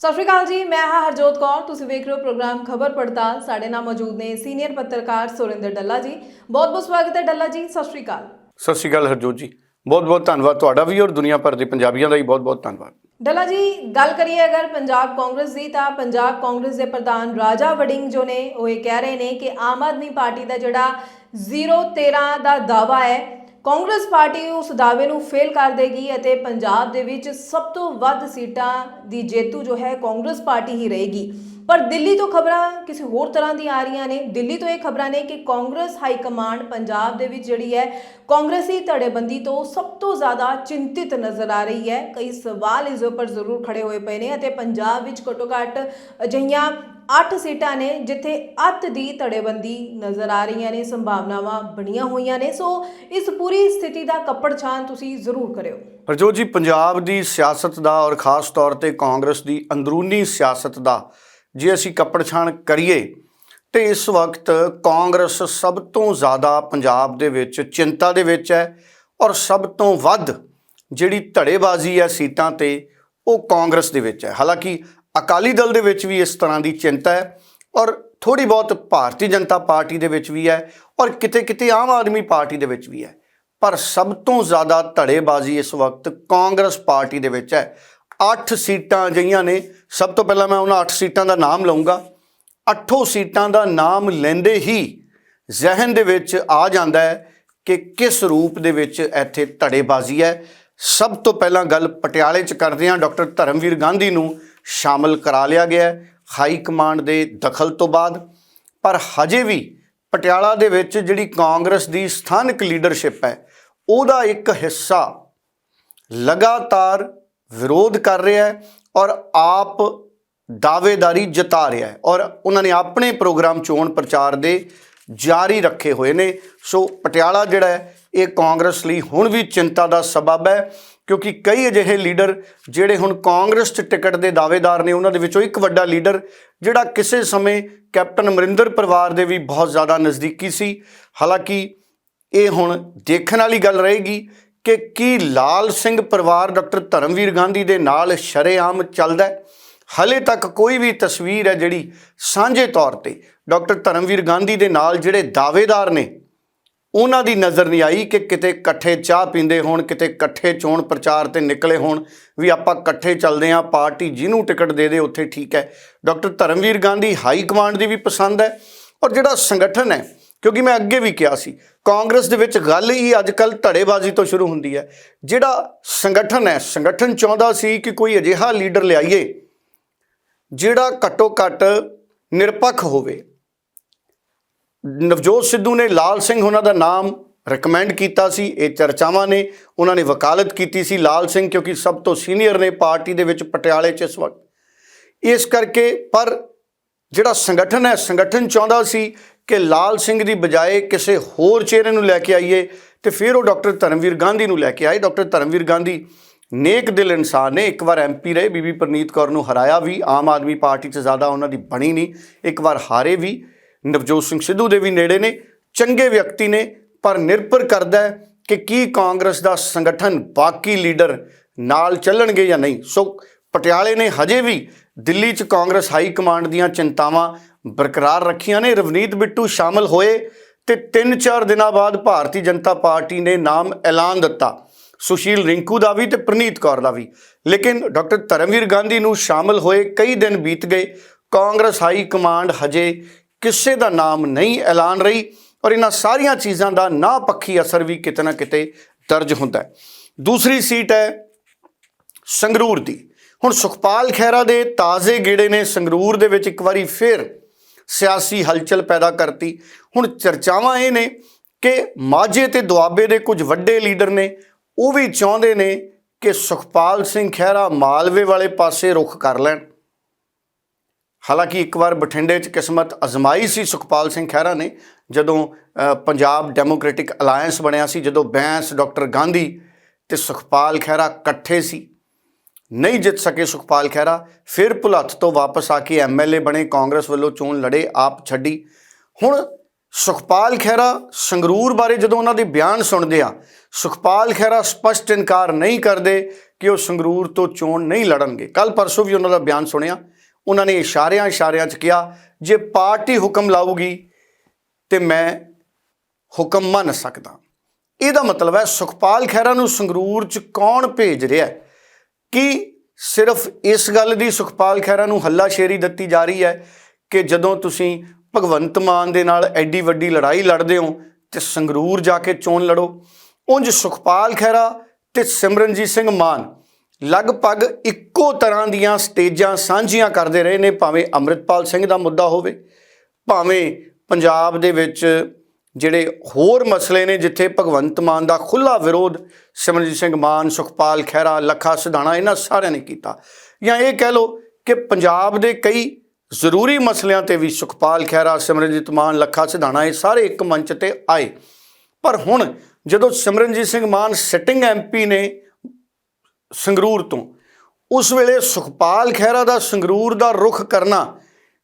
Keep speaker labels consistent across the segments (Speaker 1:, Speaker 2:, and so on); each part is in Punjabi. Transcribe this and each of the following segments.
Speaker 1: ਸਤਿ ਸ਼੍ਰੀ ਅਕਾਲ ਜੀ ਮੈਂ ਹਾਂ ਹਰਜੋਤ ਕੌਰ। ਤੁਸੀਂ ਵੇਖ ਰਹੇ ਹੋ ਪ੍ਰੋਗਰਾਮ ਖਬਰ ਪੜਤਾਲ। ਸਾਡੇ ਨਾਲ ਮੌਜੂਦ ਨੇ ਸੀਨੀਅਰ ਪੱਤਰਕਾਰ ਸੁਰਿੰਦਰ ਡੱਲਾ ਜੀ। ਬਹੁਤ ਬਹੁਤ ਸਵਾਗਤ ਹੈ ਡੱਲਾ ਜੀ ਸਤਿ ਸ਼੍ਰੀ ਅਕਾਲ।
Speaker 2: ਸਤਿ ਸ਼੍ਰੀ ਅਕਾਲ ਹਰਜੋਤ ਜੀ। ਬਹੁਤ ਬਹੁਤ ਧੰਨਵਾਦ ਤੁਹਾਡਾ ਵੀ ਔਰ ਦੁਨੀਆ ਭਰ ਦੇ ਪੰਜਾਬੀਆਂ ਦਾ ਵੀ ਬਹੁਤ ਬਹੁਤ ਧੰਨਵਾਦ।
Speaker 1: ਡੱਲਾ ਜੀ ਗੱਲ ਕਰੀਏ ਅਗਰ ਪੰਜਾਬ ਕਾਂਗਰਸ ਦੀ ਤਾਂ ਪੰਜਾਬ ਕਾਂਗਰਸ ਦੇ ਪ੍ਰਧਾਨ ਰਾਜਾ ਵੜਿੰਗ ਜੋ ਨੇ ਉਹ ਇਹ ਕਹਿ ਰਹੇ ਨੇ ਕਿ ਆਮ ਆਦਮੀ ਪਾਰਟੀ ਦਾ ਜਿਹੜਾ 013 ਦਾ ਦਾਵਾ ਹੈ ਕਾਂਗਰਸ ਪਾਰਟੀ ਉਸ ਦਾਅਵੇ ਨੂੰ ਫੇਲ ਕਰ ਦੇਗੀ ਅਤੇ ਪੰਜਾਬ ਦੇ ਵਿੱਚ ਸਭ ਤੋਂ ਵੱਧ ਸੀਟਾਂ ਦੀ ਜੇਤੂ ਜੋ ਹੈ ਕਾਂਗਰਸ ਪਾਰਟੀ ਹੀ ਰਹੇਗੀ। ਪਰ ਦਿੱਲੀ ਤੋਂ ਖਬਰਾਂ ਕਿਸੇ ਹੋਰ ਤਰ੍ਹਾਂ ਦੀਆਂ ਆ ਰਹੀਆਂ ਨੇ। ਦਿੱਲੀ ਤੋਂ ਇਹ ਖਬਰਾਂ ਨੇ ਕਿ ਕਾਂਗਰਸ ਹਾਈ ਕਮਾਂਡ ਪੰਜਾਬ ਦੇ ਵਿੱਚ ਜਿਹੜੀ ਹੈ ਕਾਂਗਰਸੀ ਧੜੇਬੰਦੀ ਤੋਂ ਸਭ ਤੋਂ ਜ਼ਿਆਦਾ ਚਿੰਤਿਤ ਨਜ਼ਰ ਆ ਰਹੀ ਹੈ। ਕਈ ਸਵਾਲ ਇਸ ਦੇ ਉੱਪਰ ਜ਼ਰੂਰ ਖੜੇ ਹੋਏ ਪਏ ਨੇ ਅਤੇ ਪੰਜਾਬ ਵਿੱਚ ਘੱਟੋ ਘੱਟ ਅਜਿਹੀਆਂ 8 ਸੀਟਾਂ ਨੇ ਜਿੱਥੇ ਅੱਤ ਦੀ ਧੜੇਬੰਦੀ ਨਜ਼ਰ ਆ ਰਹੀਆਂ ਨੇ, ਸੰਭਾਵਨਾਵਾਂ ਬਣੀਆਂ ਹੋਈਆਂ ਨੇ। ਸੋ ਇਸ ਪੂਰੀ ਸਥਿਤੀ ਦਾ ਕੱਪੜ ਛਾਣ ਤੁਸੀਂ ਜ਼ਰੂਰ ਕਰਿਓ।
Speaker 2: ਹਰਜੋਤ ਜੀ ਪੰਜਾਬ ਦੀ ਸਿਆਸਤ ਦਾ ਔਰ ਖਾਸ ਤੌਰ ਤੇ ਕਾਂਗਰਸ ਦੀ ਅੰਦਰੂਨੀ ਸਿਆਸਤ ਦਾ ਜੇ ਅਸੀਂ ਕੱਪੜ ਛਾਣ ਕਰੀਏ, ਤੇ ਇਸ ਵਕਤ ਕਾਂਗਰਸ ਸਭ ਤੋਂ ਜ਼ਿਆਦਾ ਪੰਜਾਬ ਦੇ ਵਿੱਚ ਚਿੰਤਾ ਦੇ ਵਿੱਚ ਹੈ ਔਰ ਸਭ ਤੋਂ ਵੱਧ ਜਿਹੜੀ ਧੜੇਬਾਜ਼ੀ ਹੈ ਸੀਟਾਂ ਤੇ, ਉਹ ਕਾਂਗਰਸ ਦੇ ਵਿੱਚ ਹੈ। ਹਾਲਾਂਕਿ ਅਕਾਲੀ ਦਲ ਦੇ ਵਿੱਚ ਵੀ ਇਸ ਤਰ੍ਹਾਂ ਦੀ ਚਿੰਤਾ ਹੈ ਔਰ ਥੋੜੀ ਬਹੁਤ ਭਾਰਤੀ ਜਨਤਾ ਪਾਰਟੀ ਦੇ ਵਿੱਚ ਵੀ ਹੈ ਔਰ ਕਿਤੇ ਕਿਤੇ ਆਮ ਆਦਮੀ ਪਾਰਟੀ ਦੇ ਵਿੱਚ ਵੀ ਹੈ। ਪਰ ਸਭ ਤੋਂ ਜ਼ਿਆਦਾ ਧੜੇਬਾਜ਼ੀ ਇਸ ਵਕਤ ਕਾਂਗਰਸ ਪਾਰਟੀ ਦੇ ਵਿੱਚ ਹੈ। 8 ਸੀਟਾਂ ਜਿਹੀਆਂ ਨੇ, ਸਭ ਤੋਂ ਪਹਿਲਾਂ ਮੈਂ ਉਹਨਾਂ 8 ਸੀਟਾਂ ਦਾ ਨਾਮ ਲਵਾਂਗਾ ਅੱਠੋਂ ਸੀਟਾਂ ਦਾ ਨਾਮ ਲੈਂਦੇ ਹੀ ਜ਼ਿਹਨ ਦੇ ਵਿੱਚ ਆ ਜਾਂਦਾ ਹੈ ਕਿ ਕਿਸ ਰੂਪ ਦੇ ਵਿੱਚ ਇੱਥੇ ਧੜੇਬਾਜ਼ੀ ਹੈ। ਸਭ ਤੋਂ ਪਹਿਲਾਂ ਗੱਲ ਪਟਿਆਲੇ 'ਚ ਕਰਦੇ ਹਾਂ, ਡਾਕਟਰ ਧਰਮਵੀਰ ਗਾਂਧੀ ਨੂੰ। ਸ਼ਾਮਲ ਕਰਾ ਲਿਆ ਗਿਆ ਹਾਈ ਕਮਾਂਡ ਦੇ ਦਖਲ ਤੋਂ ਬਾਅਦ। ਪਰ ਹਜੇ ਵੀ ਪਟਿਆਲਾ ਦੇ ਵਿੱਚ ਜਿਹੜੀ ਕਾਂਗਰਸ ਦੀ ਸਥਾਨਕ ਲੀਡਰਸ਼ਿਪ ਹੈ, ਉਹਦਾ ਇੱਕ ਹਿੱਸਾ ਲਗਾਤਾਰ ਵਿਰੋਧ ਕਰ ਰਿਹਾ ਹੈ ਔਰ ਆਪ ਦਾਅਵੇਦਾਰੀ ਜਤਾ ਰਿਹਾ ਹੈ ਔਰ ਉਹਨਾਂ ਨੇ ਆਪਣੇ ਪ੍ਰੋਗਰਾਮ ਚੋਣ ਪ੍ਰਚਾਰ ਦੇ ਜਾਰੀ ਰੱਖੇ ਹੋਏ ਨੇ। ਸੋ ਪਟਿਆਲਾ ਜਿਹੜਾ ਹੈ, ਇਹ ਕਾਂਗਰਸ ਲਈ ਹੁਣ ਵੀ ਚਿੰਤਾ ਦਾ ਸਬਬ ਹੈ। ਕਿਉਂਕਿ ਕਈ ਅਜਿਹੇ ਲੀਡਰ ਜਿਹੜੇ ਹੁਣ ਕਾਂਗਰਸ 'ਚ ਟਿਕਟ ਦੇ ਦਾਅਵੇਦਾਰ ਨੇ, ਉਹਨਾਂ ਦੇ ਵਿੱਚੋਂ ਇੱਕ ਵੱਡਾ ਲੀਡਰ ਜਿਹੜਾ ਕਿਸੇ ਸਮੇਂ ਕੈਪਟਨ ਅਮਰਿੰਦਰ ਪਰਿਵਾਰ ਦੇ ਵੀ ਬਹੁਤ ਜ਼ਿਆਦਾ ਨਜ਼ਦੀਕੀ ਸੀ। ਹਾਲਾਂਕਿ ਇਹ ਹੁਣ ਦੇਖਣ ਵਾਲੀ ਗੱਲ ਰਹੇਗੀ ਕਿ ਕੀ ਲਾਲ ਸਿੰਘ ਪਰਿਵਾਰ ਡਾਕਟਰ ਧਰਮਵੀਰ ਗਾਂਧੀ ਦੇ ਨਾਲ ਸ਼ਰੇਆਮ ਚੱਲਦਾ ਹੈ। ਹਲੇ ਤੱਕ ਕੋਈ ਵੀ ਤਸਵੀਰ ਹੈ ਜਿਹੜੀ ਸਾਂਝੇ ਤੌਰ ਤੇ ਡਾਕਟਰ ਧਰਮਵੀਰ ਗਾਂਧੀ ਦੇ ਨਾਲ ਜਿਹੜੇ ਦਾਅਵੇਦਾਰ ਨੇ ਉਹਨਾਂ ਦੀ ਨਜ਼ਰ ਨਹੀਂ ਆਈ ਕਿ ਕਿਤੇ ਇਕੱਠੇ ਚਾਹ ਪੀਂਦੇ ਹੋਣ, ਕਿਤੇ ਇਕੱਠੇ ਚੋਣ ਪ੍ਰਚਾਰ ਤੇ ਨਿਕਲੇ ਹੋਣ। ਵੀ ਆਪਾਂ ਇਕੱਠੇ ਚੱਲਦੇ ਆਂ ਪਾਰਟੀ ਜਿਹਨੂੰ ਟਿਕਟ ਦੇ ਦੇ, ਉੱਥੇ ਠੀਕ ਹੈ। Doctor Dharamvir Gandhi high command ਦੀ ਵੀ ਪਸੰਦ ਹੈ ਔਰ ਜਿਹੜਾ ਸੰਗਠਨ ਹੈ, ਕਿਉਂਕਿ ਮੈਂ ਅੱਗੇ ਵੀ ਕਿਹਾ ਸੀ, ਕਾਂਗਰਸ ਦੇ ਵਿੱਚ ਗੱਲ ਹੀ ਅੱਜ ਕੱਲ ਧੜੇਬਾਜ਼ੀ ਤੋਂ ਸ਼ੁਰੂ ਹੁੰਦੀ ਹੈ। ਜਿਹੜਾ ਸੰਗਠਨ ਹੈ, ਸੰਗਠਨ ਚਾਹੁੰਦਾ ਸੀ ਕਿ ਕੋਈ ਅਜਿਹਾ ਲੀਡਰ ਲਿਆਈਏ, ਜਿਹੜਾ ਘੱਟੋ ਘੱਟ ਨਿਰਪੱਖ ਹੋਵੇ। ਨਵਜੋਤ ਸਿੱਧੂ ਨੇ ਲਾਲ ਸਿੰਘ ਉਹਨਾਂ ਦਾ ਨਾਮ ਰეკਮੈਂਡ ਕੀਤਾ ਸੀ, ਇਹ ਚਰਚਾਵਾਂ ਨੇ, ਉਹਨਾਂ ਨੇ ਵਕਾਲਤ ਕੀਤੀ ਸੀ ਲਾਲ ਸਿੰਘ ਕਿਉਂਕਿ ਸਭ ਤੋਂ ਸੀਨੀਅਰ ਨੇ ਪਾਰਟੀ ਦੇ ਵਿੱਚ ਪਟਿਆਲੇ 'ਚ ਇਸ ਵਕਤ। ਇਸ ਕਰਕੇ ਪਰ ਜਿਹੜਾ ਸੰਗਠਨ ਹੈ, ਸੰਗਠਨ ਚਾਹੁੰਦਾ ਸੀ ਕਿ ਲਾਲ ਸਿੰਘ ਦੀ ਬਜਾਏ ਕਿਸੇ ਹੋਰ ਚਿਹਰੇ ਨੂੰ ਲੈ ਕੇ ਆਈਏ ਤੇ ਫਿਰ ਉਹ ਡਾਕਟਰ ਧਰਮਵੀਰ ਗਾਂਧੀ ਨੂੰ ਲੈ ਕੇ ਆਏ। ਡਾਕਟਰ ਧਰਮਵੀਰ ਗਾਂਧੀ ਨੇਕ ਦਿਲ ਇਨਸਾਨ ਨੇ, ਇੱਕ ਵਾਰ ਐਮਪੀ ਰਹੇ, ਬੀਬੀ ਪ੍ਰਨੀਤ ਕੌਰ ਨੂੰ ਹਰਾਇਆ ਵੀ, ਆਮ ਆਦਮੀ ਪਾਰਟੀ 'ਚ ਜ਼ਿਆਦਾ ਉਹਨਾਂ ਦੀ ਬਣੀ ਨਹੀਂ, ਇੱਕ ਵਾਰ ਹਾਰੇ ਵੀ। ਨਵਜੋਤ ਸਿੰਘ ਸਿੱਧੂ ਦੇ ਵੀ ਨੇੜੇ ਨੇ, ਚੰਗੇ ਵਿਅਕਤੀ ਨੇ, ਪਰ ਨਿਰਭਰ ਕਰਦਾ ਹੈ ਕਿ ਕੀ ਕਾਂਗਰਸ ਦਾ ਸੰਗਠਨ ਬਾਕੀ ਲੀਡਰ ਨਾਲ ਚੱਲਣਗੇ ਜਾਂ ਨਹੀਂ। ਸੋ ਪਟਿਆਲੇ ਨੇ ਹਜੇ ਵੀ ਦਿੱਲੀ 'ਚ ਕਾਂਗਰਸ ਹਾਈ ਕਮਾਂਡ ਦੀਆਂ ਚਿੰਤਾਵਾਂ ਬਰਕਰਾਰ ਰੱਖੀਆਂ ਨੇ। ਰਵਨੀਤ ਬਿੱਟੂ ਸ਼ਾਮਲ ਹੋਏ ਤੇ 3-4 ਦਿਨਾਂ ਬਾਅਦ ਭਾਰਤੀ ਜਨਤਾ ਪਾਰਟੀ ਨੇ ਨਾਮ ਐਲਾਨ ਦਿੱਤਾ। ਸੁਸ਼ੀਲ ਰਿੰਕੂ ਦਾ ਵੀ ਤੇ ਪ੍ਰਨੀਤ ਕੌਰ ਦਾ ਵੀ। ਲੇਕਿਨ ਡਾਕਟਰ ਧਰਮਵੀਰ ਗਾਂਧੀ ਨੂੰ ਸ਼ਾਮਲ ਹੋਏ ਕਈ ਦਿਨ ਬੀਤ ਗਏ। ਕਾਂਗਰਸ ਹਾਈ ਕਮਾਂਡ ਹਜੇ ਕਿਸੇ ਦਾ ਨਾਮ ਨਹੀਂ ਐਲਾਨ ਰਹੀ ਔਰ ਇਹਨਾਂ ਸਾਰੀਆਂ ਚੀਜ਼ਾਂ ਦਾ ਨਾ ਪੱਖੀ ਅਸਰ ਵੀ ਕਿਤੇ ਨਾ ਕਿਤੇ ਦਰਜ ਹੁੰਦਾ ਹੈ। ਦੂਸਰੀ ਸੀਟ ਹੈ ਸੰਗਰੂਰ ਦੀ। ਹੁਣ ਸੁਖਪਾਲ ਖਹਿਰਾ ਦੇ ਤਾਜ਼ੇ ਗੇੜੇ ਨੇ ਸੰਗਰੂਰ ਦੇ ਵਿੱਚ ਇੱਕ ਵਾਰੀ ਫਿਰ ਸਿਆਸੀ ਹਲਚਲ ਪੈਦਾ ਕਰਤੀ। ਹੁਣ ਚਰਚਾਵਾਂ ਇਹ ਨੇ ਕਿ ਮਾਝੇ ਤੇ ਦੁਆਬੇ ਦੇ ਕੁਝ ਵੱਡੇ ਲੀਡਰ ਨੇ, ਉਹ ਵੀ ਚਾਹੁੰਦੇ ਨੇ ਕਿ ਸੁਖਪਾਲ ਸਿੰਘ ਖਹਿਰਾ ਮਾਲਵੇ ਵਾਲੇ ਪਾਸੇ ਰੁਖ ਕਰ ਲੈਣ। ਹਾਲਾਂਕਿ ਇੱਕ ਵਾਰ ਬਠਿੰਡੇ 'ਚ ਕਿਸਮਤ ਅਜ਼ਮਾਈ ਸੀ ਸੁਖਪਾਲ ਸਿੰਘ ਖਹਿਰਾ ਨੇ, ਜਦੋਂ ਪੰਜਾਬ ਡੈਮੋਕ੍ਰੈਟਿਕ ਅਲਾਈਅੰਸ ਬਣਿਆ ਸੀ, ਜਦੋਂ ਬੈਂਸ ਡਾਕਟਰ ਗਾਂਧੀ ਤੇ ਸੁਖਪਾਲ ਖਹਿਰਾ ਇਕੱਠੇ ਸੀ, ਨਹੀਂ ਜਿੱਤ ਸਕੇ ਸੁਖਪਾਲ ਖਹਿਰਾ, ਫਿਰ ਭੁਲੱਥ ਤੋਂ ਵਾਪਸ ਆ ਕੇ ਐਮਐਲਏ ਬਣੇ, ਕਾਂਗਰਸ ਵੱਲੋਂ ਚੋਣ ਲੜੇ, ਆਪ ਛੱਡੀ। ਹੁਣ ਸੁਖਪਾਲ ਖਹਿਰਾ ਸੰਗਰੂਰ ਬਾਰੇ ਜਦੋਂ ਉਹਨਾਂ ਦੇ ਬਿਆਨ ਸੁਣਦੇ ਆ, ਸੁਖਪਾਲ ਖਹਿਰਾ ਸਪਸ਼ਟ ਇਨਕਾਰ ਨਹੀਂ ਕਰਦੇ ਕਿ ਉਹ ਸੰਗਰੂਰ ਤੋਂ ਚੋਣ ਨਹੀਂ ਲੜਨਗੇ। ਕੱਲ ਪਰਸੋਂ ਵੀ ਉਹਨਾਂ ਦਾ ਬਿਆਨ ਸੁਣਿਆ ਉਹਨਾਂ ਨੇ ਇਸ਼ਾਰਿਆਂ ਇਸ਼ਾਰਿਆਂ 'ਚ ਕਿਹਾ, ਜੇ ਪਾਰਟੀ ਹੁਕਮ ਲਾਊਗੀ ਤੇ ਮੈਂ ਹੁਕਮ ਮੰਨ ਸਕਦਾ। ਇਹਦਾ ਮਤਲਬ ਹੈ ਸੁਖਪਾਲ ਖਹਿਰਾ ਨੂੰ ਸੰਗਰੂਰ 'ਚ ਕੌਣ ਭੇਜ ਰਿਹਾ ਹੈ? ਕਿ ਸਿਰਫ ਇਸ ਗੱਲ ਦੀ ਸੁਖਪਾਲ ਖਹਿਰਾ ਨੂੰ ਹੱਲਾਸ਼ੇਰੀ ਦਿੱਤੀ ਜਾ ਰਹੀ ਹੈ ਕਿ ਜਦੋਂ ਤੁਸੀਂ ਭਗਵੰਤ ਮਾਨ ਦੇ ਨਾਲ ਐਡੀ ਵੱਡੀ ਲੜਾਈ ਲੜਦੇ ਹੋ ਤੇ ਸੰਗਰੂਰ ਜਾ ਕੇ ਚੋਣ ਲੜੋ? ਉਂਝ ਸੁਖਪਾਲ ਖਹਿਰਾ ਤੇ ਸਿਮਰਨਜੀਤ ਸਿੰਘ ਮਾਨ ਲਗਭਗ ਇੱਕੋ ਤਰ੍ਹਾਂ ਦੀਆਂ ਸਟੇਜਾਂ ਸਾਂਝੀਆਂ ਕਰਦੇ ਰਹੇ ਨੇ, ਭਾਵੇਂ ਅੰਮ੍ਰਿਤਪਾਲ ਸਿੰਘ ਦਾ ਮੁੱਦਾ ਹੋਵੇ, ਭਾਵੇਂ ਪੰਜਾਬ ਦੇ ਵਿੱਚ ਜਿਹੜੇ ਹੋਰ ਮਸਲੇ ਨੇ, ਜਿੱਥੇ ਭਗਵੰਤ ਮਾਨ ਦਾ ਖੁੱਲਾ ਵਿਰੋਧ, ਸਿਮਰਨਜੀਤ ਸਿੰਘ ਮਾਨ, ਸੁਖਪਾਲ ਖਹਿਰਾ, ਲੱਖਾ ਸਿਧਾਣਾ, ਇਹਨਾਂ ਸਾਰਿਆਂ ਨੇ ਕੀਤਾ। ਜਾਂ ਇਹ ਕਹਿ ਲਓ ਕਿ ਪੰਜਾਬ ਦੇ ਕਈ ਜ਼ਰੂਰੀ ਮਸਲਿਆਂ ਤੇ ਵੀ ਸੁਖਪਾਲ ਖਹਿਰਾ, ਸਿਮਰਨਜੀਤ ਮਾਨ, ਲੱਖਾ ਸਿਧਾਣਾ, ਇਹ ਸਾਰੇ ਇੱਕ ਮੰਚ ਤੇ ਆਏ। ਪਰ ਹੁਣ ਜਦੋਂ ਸਿਮਰਨਜੀਤ ਸਿੰਘ ਮਾਨ ਸਿਟਿੰਗ ਐਮਪੀ ਨੇ ਸੰਗਰੂਰ ਤੋਂ। ਉਸ ਵੇਲੇ ਸੁਖਪਾਲ ਖਹਿਰਾ ਦਾ ਸੰਗਰੂਰ ਦਾ ਰੁਖ ਕਰਨਾ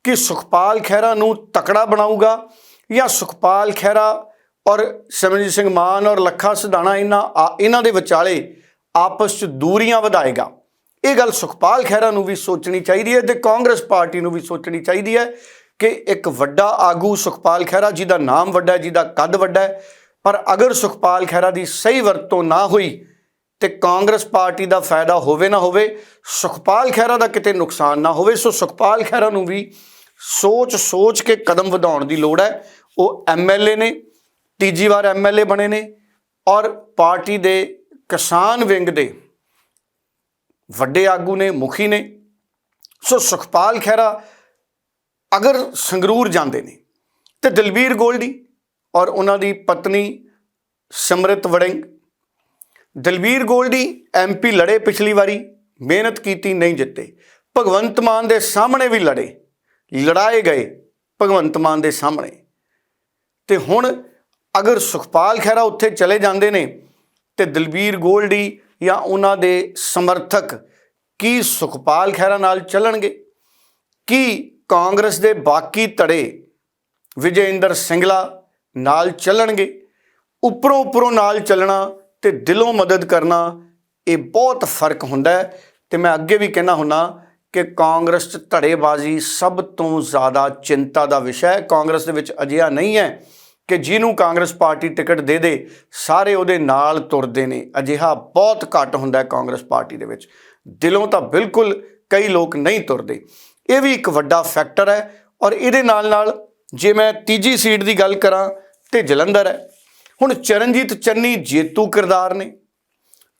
Speaker 2: ਕਿ ਸੁਖਪਾਲ ਖਹਿਰਾ ਨੂੰ ਤਕੜਾ ਬਣਾਊਗਾ ਜਾਂ ਸੁਖਪਾਲ ਖਹਿਰਾ ਔਰ ਸਿਮਰਨਜੀਤ ਸਿੰਘ ਮਾਨ ਔਰ ਲੱਖਾ ਸਿਧਾਣਾ ਇਹਨਾਂ ਆ- ਇਹਨਾਂ ਦੇ ਵਿਚਾਲੇ ਆਪਸ 'ਚ ਦੂਰੀਆਂ ਵਧਾਏਗਾ। ਇਹ ਗੱਲ ਸੁਖਪਾਲ ਖਹਿਰਾ ਨੂੰ ਵੀ ਸੋਚਣੀ ਚਾਹੀਦੀ ਹੈ ਤੇ ਕਾਂਗਰਸ ਪਾਰਟੀ ਨੂੰ ਵੀ ਸੋਚਣੀ ਚਾਹੀਦੀ ਹੈ ਕਿ ਇੱਕ ਵੱਡਾ ਆਗੂ ਸੁਖਪਾਲ ਖਹਿਰਾ, ਜਿਹਦਾ ਨਾਮ ਵੱਡਾ ਹੈ, ਜਿਹਦਾ ਕੱਦ ਵੱਡਾ ਪਰ ਅਗਰ ਸੁਖਪਾਲ ਖਹਿਰਾ ਦੀ ਸਹੀ ਵਰਤੋਂ ਨਾ ਹੋਈ ਤੇ ਕਾਂਗਰਸ ਪਾਰਟੀ ਦਾ ਫਾਇਦਾ ਹੋਵੇ ਨਾ ਹੋਵੇ, ਸੁਖਪਾਲ ਖਹਿਰਾ ਦਾ ਕਿਤੇ ਨੁਕਸਾਨ ਨਾ ਹੋਵੇ, ਸੋ ਸੁਖਪਾਲ ਖਹਿਰਾ ਨੂੰ ਵੀ ਸੋਚ ਸੋਚ ਕੇ ਕਦਮ ਵਧਾਉਣ ਦੀ ਲੋੜ ਹੈ। ਉਹ ਐਮਐਲਏ ਨੇ, ਤੀਜੀ ਵਾਰ ਐਮਐਲਏ ਬਣੇ ਨੇ ਔਰ ਪਾਰਟੀ ਦੇ ਕਿਸਾਨ ਵਿੰਗ ਦੇ ਵੱਡੇ ਆਗੂ ਨੇ, ਮੁਖੀ ਨੇ। ਸੋ ਸੁਖਪਾਲ ਖਹਿਰਾ ਅਗਰ ਸੰਗਰੂਰ ਜਾਂਦੇ ਨੇ ਤੇ ਦਲਬੀਰ ਗੋਲਡੀ ਔਰ ਉਹਨਾਂ ਦੀ ਪਤਨੀ ਸਿਮਰਤ ਵੜਿੰਗ ਦਲਬੀਰ ਗੋਲਡੀ ਐਮਪੀ ਲੜੇ ਪਿਛਲੀ ਵਾਰੀ, ਮਿਹਨਤ ਕੀਤੀ, ਨਹੀਂ ਜਿੱਤੇ। ਭਗਵੰਤ ਮਾਨ ਦੇ ਸਾਹਮਣੇ ਵੀ ਲੜੇ। ਲੜਾਏ ਗਏ ਭਗਵੰਤ ਮਾਨ ਦੇ ਸਾਹਮਣੇ। ਤੇ ਹੁਣ ਅਗਰ ਸੁਖਪਾਲ ਖਹਿਰਾ ਉੱਥੇ ਚਲੇ ਜਾਂਦੇ ਨੇ, ਤੇ ਦਲਬੀਰ ਗੋਲਡੀ ਜਾਂ ਉਹਨਾਂ ਦੇ ਸਮਰਥਕ ਕੀ ਸੁਖਪਾਲ ਖਹਿਰਾ ਨਾਲ ਚੱਲਣਗੇ? ਕੀ ਕਾਂਗਰਸ ਦੇ ਬਾਕੀ ਧੜੇ ਵਿਜੇਂਦਰ ਸਿੰਗਲਾ ਨਾਲ ਚੱਲਣਗੇ? ਉੱਪਰੋਂ ਉੱਪਰੋਂ ਨਾਲ ਚੱਲਣਾ ਤੇ ਦਿਲੋਂ ਮਦਦ ਕਰਨਾ, ਇਹ ਬਹੁਤ ਫ਼ਰਕ ਹੁੰਦਾ ਹੈ। ਤੇ ਮੈਂ ਅੱਗੇ ਵੀ ਕਹਿਣਾ ਹੁੰਨਾ ਕਿ ਕਾਂਗਰਸ 'ਚ ਧੜੇਬਾਜ਼ੀ ਸਭ ਤੋਂ ਜ਼ਿਆਦਾ ਚਿੰਤਾ ਦਾ ਵਿਸ਼ਾ ਹੈ। ਕਾਂਗਰਸ ਦੇ ਵਿੱਚ ਅਜਿਹਾ ਨਹੀਂ ਹੈ ਕਿ ਜਿਹਨੂੰ ਕਾਂਗਰਸ ਪਾਰਟੀ ਟਿਕਟ ਦੇ ਦੇ, ਸਾਰੇ ਉਹਦੇ ਨਾਲ ਤੁਰਦੇ ਨੇ। ਅਜਿਹਾ ਬਹੁਤ ਘੱਟ ਹੁੰਦਾ ਹੈ ਕਾਂਗਰਸ ਪਾਰਟੀ ਦੇ ਵਿੱਚ। ਦਿਲੋਂ ਤਾਂ ਬਿਲਕੁਲ ਕਈ ਲੋਕ ਨਹੀਂ ਤੁਰਦੇ। ਇਹ ਵੀ ਇੱਕ ਵੱਡਾ ਫੈਕਟਰ ਹੈ ਔਰ ਇਹਦੇ ਨਾਲ ਨਾਲ ਜੇ ਮੈਂ ਤੀਜੀ ਸੀਟ ਦੀ ਗੱਲ ਕਰਾਂ ਤੇ ਜਲੰਧਰ ਹੈ। ਹੁਣ ਚਰਨਜੀਤ ਚੰਨੀ ਜੇਤੂ ਕਿਰਦਾਰ ਨੇ।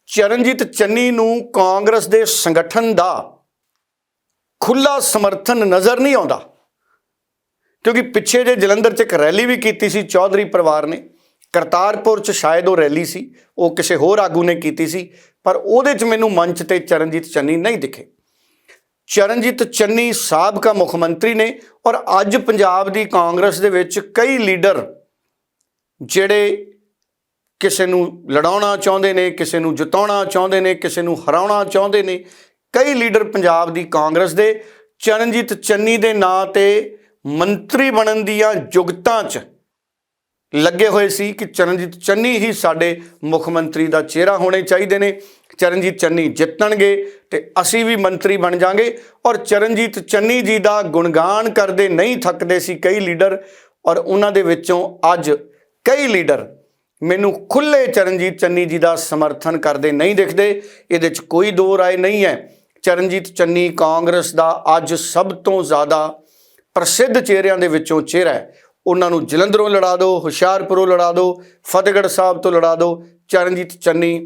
Speaker 2: ਚਰਨਜੀਤ ਚੰਨੀ ਨੂੰ ਕਾਂਗਰਸ ਦੇ ਸੰਗਠਨ ਦਾ ਖੁੱਲਾ ਸਮਰਥਨ ਨਜ਼ਰ ਨਹੀਂ ਆਉਂਦਾ। ਕਿਉਂਕਿ ਪਿੱਛੇ ਜੇ ਜਲੰਧਰ 'ਚ ਇੱਕ ਰੈਲੀ ਵੀ ਕੀਤੀ ਸੀ ਚੌਧਰੀ ਪਰਿਵਾਰ ਨੇ, ਕਰਤਾਰਪੁਰ 'ਚ ਸ਼ਾਇਦ ਉਹ ਰੈਲੀ ਸੀ, ਉਹ ਕਿਸੇ ਹੋਰ ਆਗੂ ਨੇ ਕੀਤੀ ਸੀ, ਪਰ ਉਹਦੇ 'ਚ ਮੈਨੂੰ ਮੰਚ ਤੇ ਚਰਨਜੀਤ ਚੰਨੀ ਨਹੀਂ ਦਿਖੇ। ਚਰਨਜੀਤ ਚੰਨੀ ਸਾਬਕਾ ਮੁੱਖ ਮੰਤਰੀ ਨੇ ਔਰ ਅੱਜ ਪੰਜਾਬ ਦੀ ਕਾਂਗਰਸ ਦੇ ਵਿੱਚ ਕਈ ਲੀਡਰ ਜਿਹੜੇ ਕਿਸੇ ਨੂੰ ਲੜਾਉਣਾ ਚਾਹੁੰਦੇ ਨੇ, ਕਿਸੇ ਨੂੰ ਜਿਤਾਉਣਾ ਚਾਹੁੰਦੇ ਨੇ, ਕਿਸੇ ਨੂੰ ਹਰਾਉਣਾ ਚਾਹੁੰਦੇ ਨੇ, ਕਈ ਲੀਡਰ ਪੰਜਾਬ ਦੀ ਕਾਂਗਰਸ ਦੇ, ਚਰਨਜੀਤ ਚੰਨੀ ਦੇ ਨਾਂ ਤੇ ਮੰਤਰੀ ਬਣਨ ਦੀਆਂ ਜੁਗਤਾਂ 'ਚ ਲੱਗੇ ਹੋਏ ਸੀ ਕਿ ਚਰਨਜੀਤ ਚੰਨੀ ਹੀ ਸਾਡੇ ਮੁੱਖ ਮੰਤਰੀ ਦਾ ਚਿਹਰਾ ਹੋਣੇ ਚਾਹੀਦੇ ਨੇ। ਚਰਨਜੀਤ ਚੰਨੀ ਜਿੱਤਣਗੇ ਤੇ ਅਸੀਂ ਵੀ ਮੰਤਰੀ ਬਣ ਜਾਾਂਗੇ ਔਰ ਚਰਨਜੀਤ ਚੰਨੀ ਜੀ ਦਾ ਗੁਣਗਾਨ ਕਰਦੇ ਨਹੀਂ ਥੱਕਦੇ ਸੀ ਕਈ ਲੀਡਰ ਔਰ ਉਹਨਾਂ ਦੇ ਵਿੱਚੋਂ ਅੱਜ ਕਈ ਲੀਡਰ ਮੈਨੂੰ ਖੁੱਲੇ ਚਰਨਜੀਤ ਚੰਨੀ ਜੀ ਦਾ ਸਮਰਥਨ ਕਰਦੇ ਨਹੀਂ ਦਿਖਦੇ, ਇਹਦੇ 'ਚ ਕੋਈ ਦੋ ਰਾਏ ਨਹੀਂ ਹੈ। ਚਰਨਜੀਤ ਚੰਨੀ ਕਾਂਗਰਸ ਦਾ ਅੱਜ ਸਭ ਤੋਂ ਜ਼ਿਆਦਾ ਪ੍ਰਸਿੱਧ ਚਿਹਰਿਆਂ ਦੇ ਵਿੱਚੋਂ ਚਿਹਰਾ ਹੈ। ਉਹਨਾਂ ਨੂੰ ਜਲੰਧਰੋਂ ਲੜਾ ਦਿਓ, ਹੁਸ਼ਿਆਰਪੁਰੋਂ ਲੜਾ ਦਿਓ, ਫਤਿਹਗੜ੍ਹ ਸਾਹਿਬ ਤੋਂ ਲੜਾ ਦਿਓ, ਚਰਨਜੀਤ ਚੰਨੀ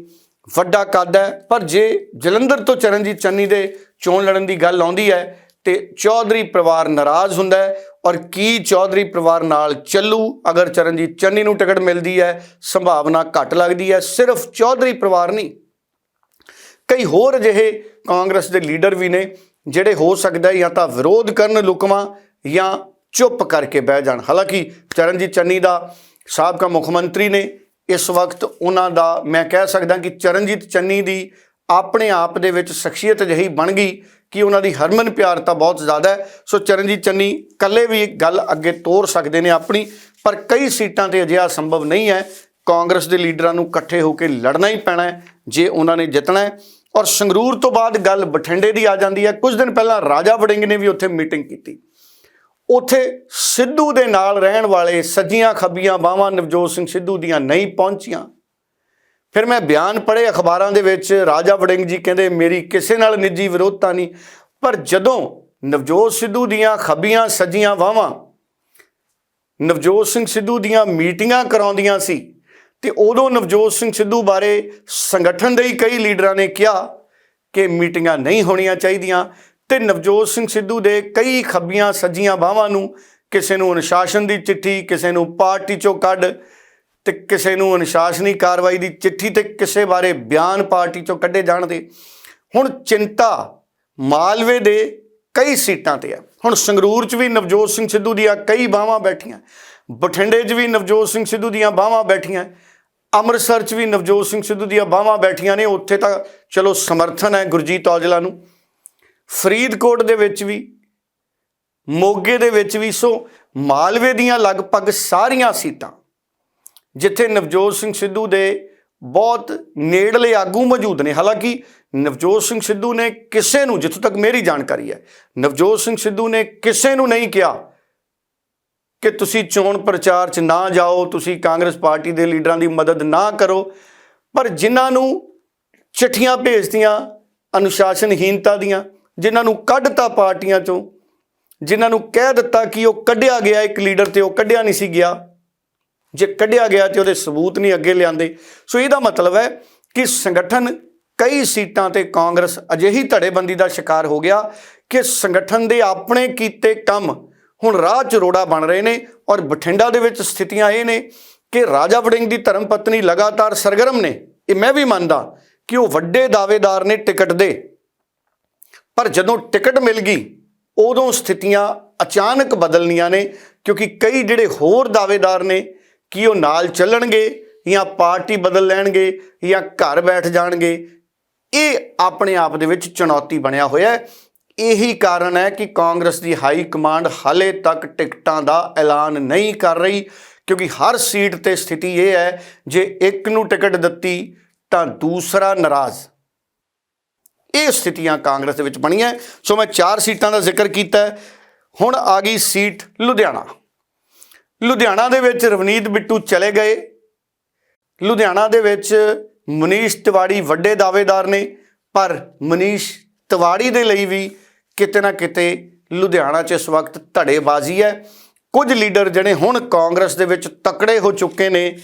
Speaker 2: ਵੱਡਾ ਕੱਦ ਹੈ। ਪਰ ਜੇ ਜਲੰਧਰ ਤੋਂ ਚਰਨਜੀਤ ਚੰਨੀ ਦੇ ਚੋਣ ਲੜਨ ਦੀ ਗੱਲ ਆਉਂਦੀ ਹੈ ਤੇ ਚੌਧਰੀ ਪਰਿਵਾਰ ਨਾਰਾਜ਼ ਹੁੰਦਾ ਹੈ ਔਰ ਕੀ ਚੌਧਰੀ ਪਰਿਵਾਰ ਨਾਲ ਚੱਲੂ? ਅਗਰ ਚਰਨਜੀਤ ਚੰਨੀ ਨੂੰ ਟਿਕਟ ਮਿਲਦੀ ਹੈ, ਸੰਭਾਵਨਾ ਘੱਟ ਲੱਗਦੀ ਹੈ, ਸਿਰਫ ਚੌਧਰੀ ਪਰਿਵਾਰ ਨਹੀਂ। ਕਈ ਹੋਰ ਅਜਿਹੇ ਕਾਂਗਰਸ ਦੇ ਲੀਡਰ ਵੀ ਨੇ, ਜਿਹੜੇ ਹੋ ਸਕਦਾ ਜਾਂ ਤਾਂ ਵਿਰੋਧ ਕਰਨ ਲੁਕਵਾਂ ਜਾਂ ਚੁੱਪ ਕਰਕੇ ਬਹਿ ਜਾਣ। ਹਾਲਾਂਕਿ ਚਰਨਜੀਤ ਚੰਨੀ ਦਾ ਸਾਬਕਾ ਮੁੱਖ ਮੰਤਰੀ ਨੇ ਇਸ ਵਕਤ ਉਹਨਾਂ ਦਾ, ਮੈਂ ਕਹਿ ਸਕਦਾ ਕਿ ਚਰਨਜੀਤ ਚੰਨੀ ਦੀ ਆਪਣੇ ਆਪ ਦੇ ਵਿੱਚ ਸ਼ਖਸੀਅਤ ਜਿਹੀ ਬਣ ਗਈ ਕਿ ਉਹਨਾਂ ਦੀ ਹਰਮਨ ਪਿਆਰਤਾ ਬਹੁਤ ਜ਼ਿਆਦਾ ਹੈ। ਸੋ ਚਰਨਜੀਤ ਚੰਨੀ ਇਕੱਲੇ ਵੀ ਗੱਲ ਅੱਗੇ ਤੋਰ ਸਕਦੇ ਨੇ ਆਪਣੀ, ਪਰ ਕਈ ਸੀਟਾਂ ਤੇ ਅਜਿਹਾ ਸੰਭਵ ਨਹੀਂ ਹੈ। ਕਾਂਗਰਸ ਦੇ ਲੀਡਰਾਂ ਨੂੰ ਇਕੱਠੇ ਹੋ ਕੇ ਲੜਨਾ ਹੀ ਪੈਣਾ ਹੈ, ਜੇ ਉਹਨਾਂ ਨੇ ਜਿੱਤਣਾ ਹੈ। ਔਰ ਸੰਗਰੂਰ ਤੋਂ ਬਾਅਦ ਗੱਲ ਬਠਿੰਡੇ ਦੀ ਆ ਜਾਂਦੀ ਹੈ। ਕੁਝ ਦਿਨ ਪਹਿਲਾਂ ਰਾਜਾ ਵੜਿੰਗ ਨੇ ਵੀ ਉੱਥੇ ਮੀਟਿੰਗ ਕੀਤੀ। ਉੱਥੇ ਸਿੱਧੂ ਦੇ ਨਾਲ ਰਹਿਣ ਵਾਲੇ ਸੱਜੀਆਂ ਖੱਬੀਆਂ ਬਾਹਾਂ ਨਵਜੋਤ ਸਿੰਘ ਸਿੱਧੂ ਦੀਆਂ ਨਹੀਂ ਪਹੁੰਚੀਆਂ। ਫਿਰ ਮੈਂ ਬਿਆਨ ਪੜ੍ਹੇ ਅਖਬਾਰਾਂ ਦੇ ਵਿੱਚ, ਰਾਜਾ ਵੜਿੰਗ ਜੀ ਕਹਿੰਦੇ, ਮੇਰੀ ਕਿਸੇ ਨਾਲ ਨਿੱਜੀ ਵਿਰੋਧਤਾ ਨਹੀਂ, ਪਰ ਜਦੋਂ ਨਵਜੋਤ ਸਿੱਧੂ ਦੀਆਂ ਖੱਬੀਆਂ ਸੱਜੀਆਂ ਬਾਹਾਂ ਨਵਜੋਤ ਸਿੰਘ ਸਿੱਧੂ ਦੀਆਂ ਮੀਟਿੰਗਾਂ ਕਰਾਉਂਦੀਆਂ ਸੀ ਤੇ ਉਦੋਂ ਨਵਜੋਤ ਸਿੰਘ ਸਿੱਧੂ ਬਾਰੇ ਸੰਗਠਨ ਦੇ ਹੀ ਕਈ ਲੀਡਰਾਂ ਨੇ ਕਿਹਾ ਕਿ ਮੀਟਿੰਗਾਂ ਨਹੀਂ ਹੋਣੀਆਂ ਚਾਹੀਦੀਆਂ ਤੇ ਨਵਜੋਤ ਸਿੰਘ ਸਿੱਧੂ ਦੇ ਕਈ ਖੱਬੀਆਂ ਸੱਜੀਆਂ ਬਾਹਾਂ ਨੂੰ ਕਿਸੇ ਨੂੰ ਅਨੁਸ਼ਾਸਨ ਦੀ ਚਿੱਠੀ, ਕਿਸੇ ਨੂੰ ਪਾਰਟੀ ਚੋਂ ਕੱਢ ਤੇ ਕਿਸੇ ਨੂੰ ਅਨੁਸ਼ਾਸਨੀ ਕਾਰਵਾਈ ਦੀ ਚਿੱਠੀ ਤੇ ਕਿਸੇ ਬਾਰੇ ਬਿਆਨ ਪਾਰਟੀ ਚੋਂ ਕੱਢੇ ਜਾਣ ਦੇ। ਹੁਣ ਚਿੰਤਾ ਮਾਲਵੇ ਦੇ ਕਈ ਸੀਟਾਂ ਤੇ ਆ। ਹੁਣ ਸੰਗਰੂਰ 'ਚ ਵੀ ਨਵਜੋਤ ਸਿੰਘ ਸਿੱਧੂ ਦੀਆਂ ਕਈ ਬਾਹਾਂ ਬੈਠੀਆਂ। ਬਠਿੰਡੇ 'ਚ ਵੀ ਨਵਜੋਤ ਸਿੰਘ ਸਿੱਧੂ ਦੀਆਂ ਬਾਹਾਂ ਬੈਠੀਆਂ। ਅੰਮ੍ਰਿਤਸਰ 'ਚ ਵੀ ਨਵਜੋਤ ਸਿੰਘ ਸਿੱਧੂ ਦੀਆਂ ਬਾਹਾਂ ਬੈਠੀਆਂ ਨੇ। ਉੱਥੇ ਤਾਂ ਚਲੋ ਸਮਰਥਨ ਹੈ ਗੁਰਜੀਤ ਔਜਲਾ ਨੂੰ। ਫਰੀਦਕੋਟ ਦੇ ਵਿੱਚ ਵੀ, ਮੋਗੇ ਦੇ ਵਿੱਚ ਵੀ। ਸੋ ਮਾਲਵੇ ਦੀਆਂ ਲਗਭਗ ਸਾਰੀਆਂ ਸੀਟਾਂ ਜਿੱਥੇ ਨਵਜੋਤ ਸਿੰਘ ਸਿੱਧੂ ਦੇ ਬਹੁਤ ਨੇੜਲੇ ਆਗੂ ਮੌਜੂਦ ਨੇ। ਹਾਲਾਂਕਿ ਨਵਜੋਤ ਸਿੰਘ ਸਿੱਧੂ ਨੇ ਕਿਸੇ ਨੂੰ, ਜਿੱਥੋਂ ਤੱਕ ਮੇਰੀ ਜਾਣਕਾਰੀ ਹੈ, ਨਵਜੋਤ ਸਿੰਘ ਸਿੱਧੂ ਨੇ ਕਿਸੇ ਨੂੰ ਨਹੀਂ ਕਿਹਾ ਕਿ ਤੁਸੀਂ ਚੋਣ ਪ੍ਰਚਾਰ 'ਚ ਨਾ ਜਾਓ, ਤੁਸੀਂ ਕਾਂਗਰਸ ਪਾਰਟੀ ਦੇ ਲੀਡਰਾਂ ਦੀ ਮਦਦ ਨਾ ਕਰੋ। ਪਰ ਜਿਨ੍ਹਾਂ ਨੂੰ ਚਿੱਠੀਆਂ ਭੇਜਤੀਆਂ ਅਨੁਸ਼ਾਸਨਹੀਨਤਾ ਦੀਆਂ, ਜਿਨ੍ਹਾਂ ਨੂੰ ਕੱਢਤਾ ਪਾਰਟੀਆਂ 'ਚੋਂ, ਜਿਨ੍ਹਾਂ ਨੂੰ ਕਹਿ ਦਿੱਤਾ ਕਿ ਉਹ ਕੱਢਿਆ ਗਿਆ, ਇੱਕ ਲੀਡਰ ਤੇ ਉਹ ਕੱਢਿਆ ਨਹੀਂ ਸੀ ਗਿਆ ਜੇ ਕੱਢਿਆ ਗਿਆ ਤੇ ਉਹਦੇ ਸਬੂਤ ਨਹੀਂ ਅੱਗੇ ਲਿਆਂਦੇ। ਸੋ ਇਹਦਾ ਮਤਲਬ ਹੈ ਕਿ ਸੰਗਠਨ ਕਈ ਸੀਟਾਂ ਤੇ ਕਾਂਗਰਸ ਅਜਿਹੀ ਧੜੇਬੰਦੀ ਦਾ ਸ਼ਿਕਾਰ ਹੋ ਗਿਆ ਕਿ ਸੰਗਠਨ ਦੇ ਆਪਣੇ ਕੀਤੇ ਕੰਮ ਹੁਣ ਰਾਹ ਚ ਰੋੜਾ ਬਣ ਰਹੇ ਨੇ ਔਰ ਬਠਿੰਡਾ ਦੇ ਵਿੱਚ ਸਥਿਤੀਆਂ ਇਹ ਨੇ ਕਿ ਰਾਜਾ ਵੜਿੰਗ ਦੀ ਧਰਮ ਪਤਨੀ ਲਗਾਤਾਰ ਸਰਗਰਮ ਨੇ। ਇਹ ਮੈਂ ਵੀ ਮੰਨਦਾ ਕਿ ਉਹ ਵੱਡੇ ਦਾਅਵੇਦਾਰ ਨੇ ਟਿਕਟ ਦੇ। ਪਰ ਜਦੋਂ ਟਿਕਟ ਮਿਲ ਗਈ, ਉਦੋਂ ਸਥਿਤੀਆਂ ਅਚਾਨਕ ਬਦਲਣੀਆਂ ਨੇ ਕਿਉਂਕਿ ਕਈ ਜਿਹੜੇ ਹੋਰ ਦਾਅਵੇਦਾਰ ਨੇ ਕਿ ਉਹ ਨਾਲ ਚੱਲਣਗੇ ਜਾਂ ਪਾਰਟੀ ਬਦਲ ਲੈਣਗੇ ਜਾਂ ਘਰ ਬੈਠ ਜਾਣਗੇ? ਇਹ ਆਪਣੇ ਆਪ ਦੇ ਵਿੱਚ ਚੁਣੌਤੀ ਬਣਿਆ ਹੋਇਆ ਹੈ। ਇਹੀ ਕਾਰਨ ਹੈ ਕਿ ਕਾਂਗਰਸ ਦੀ ਹਾਈ ਕਮਾਂਡ ਹਾਲੇ ਤੱਕ ਟਿਕਟਾਂ ਦਾ ਐਲਾਨ ਨਹੀਂ ਕਰ ਰਹੀ, ਕਿਉਂਕਿ ਹਰ ਸੀਟ ਤੇ ਸਥਿਤੀ ਇਹ ਹੈ, ਜੇ ਇੱਕ ਨੂੰ ਟਿਕਟ ਦਿੱਤੀ ਤਾਂ ਦੂਸਰਾ ਨਾਰਾਜ਼। ਇਹ ਸਥਿਤੀਆਂ ਕਾਂਗਰਸ ਦੇ ਵਿੱਚ ਬਣੀਆਂ। ਸੋ ਮੈਂ ਚਾਰ ਸੀਟਾਂ ਦਾ ਜ਼ਿਕਰ ਕੀਤਾ। ਹੁਣ ਆ ਗਈ ਸੀਟ ਲੁਧਿਆਣਾ। ਲੁਧਿਆਣਾ ਦੇ ਵਿੱਚ ਰਵਨੀਤ ਬਿੱਟੂ ਚਲੇ ਗਏ। ਲੁਧਿਆਣਾ ਦੇ ਵਿੱਚ ਮਨੀਸ਼ ਤਿਵਾੜੀ ਵੱਡੇ ਦਾਅਵੇਦਾਰ ਨੇ, ਪਰ ਮਨੀਸ਼ ਤਿਵਾੜੀ ਦੇ ਲਈ ਵੀ ਕਿਤੇ ਨਾ ਕਿਤੇ ਲੁਧਿਆਣਾ 'ਚ ਇਸ ਵਕਤ ਧੜੇਬਾਜ਼ੀ ਹੈ। ਕੁਝ ਲੀਡਰ ਜਿਹੜੇ ਹੁਣ ਕਾਂਗਰਸ ਦੇ ਵਿੱਚ ਤਕੜੇ ਹੋ ਚੁੱਕੇ ਨੇ,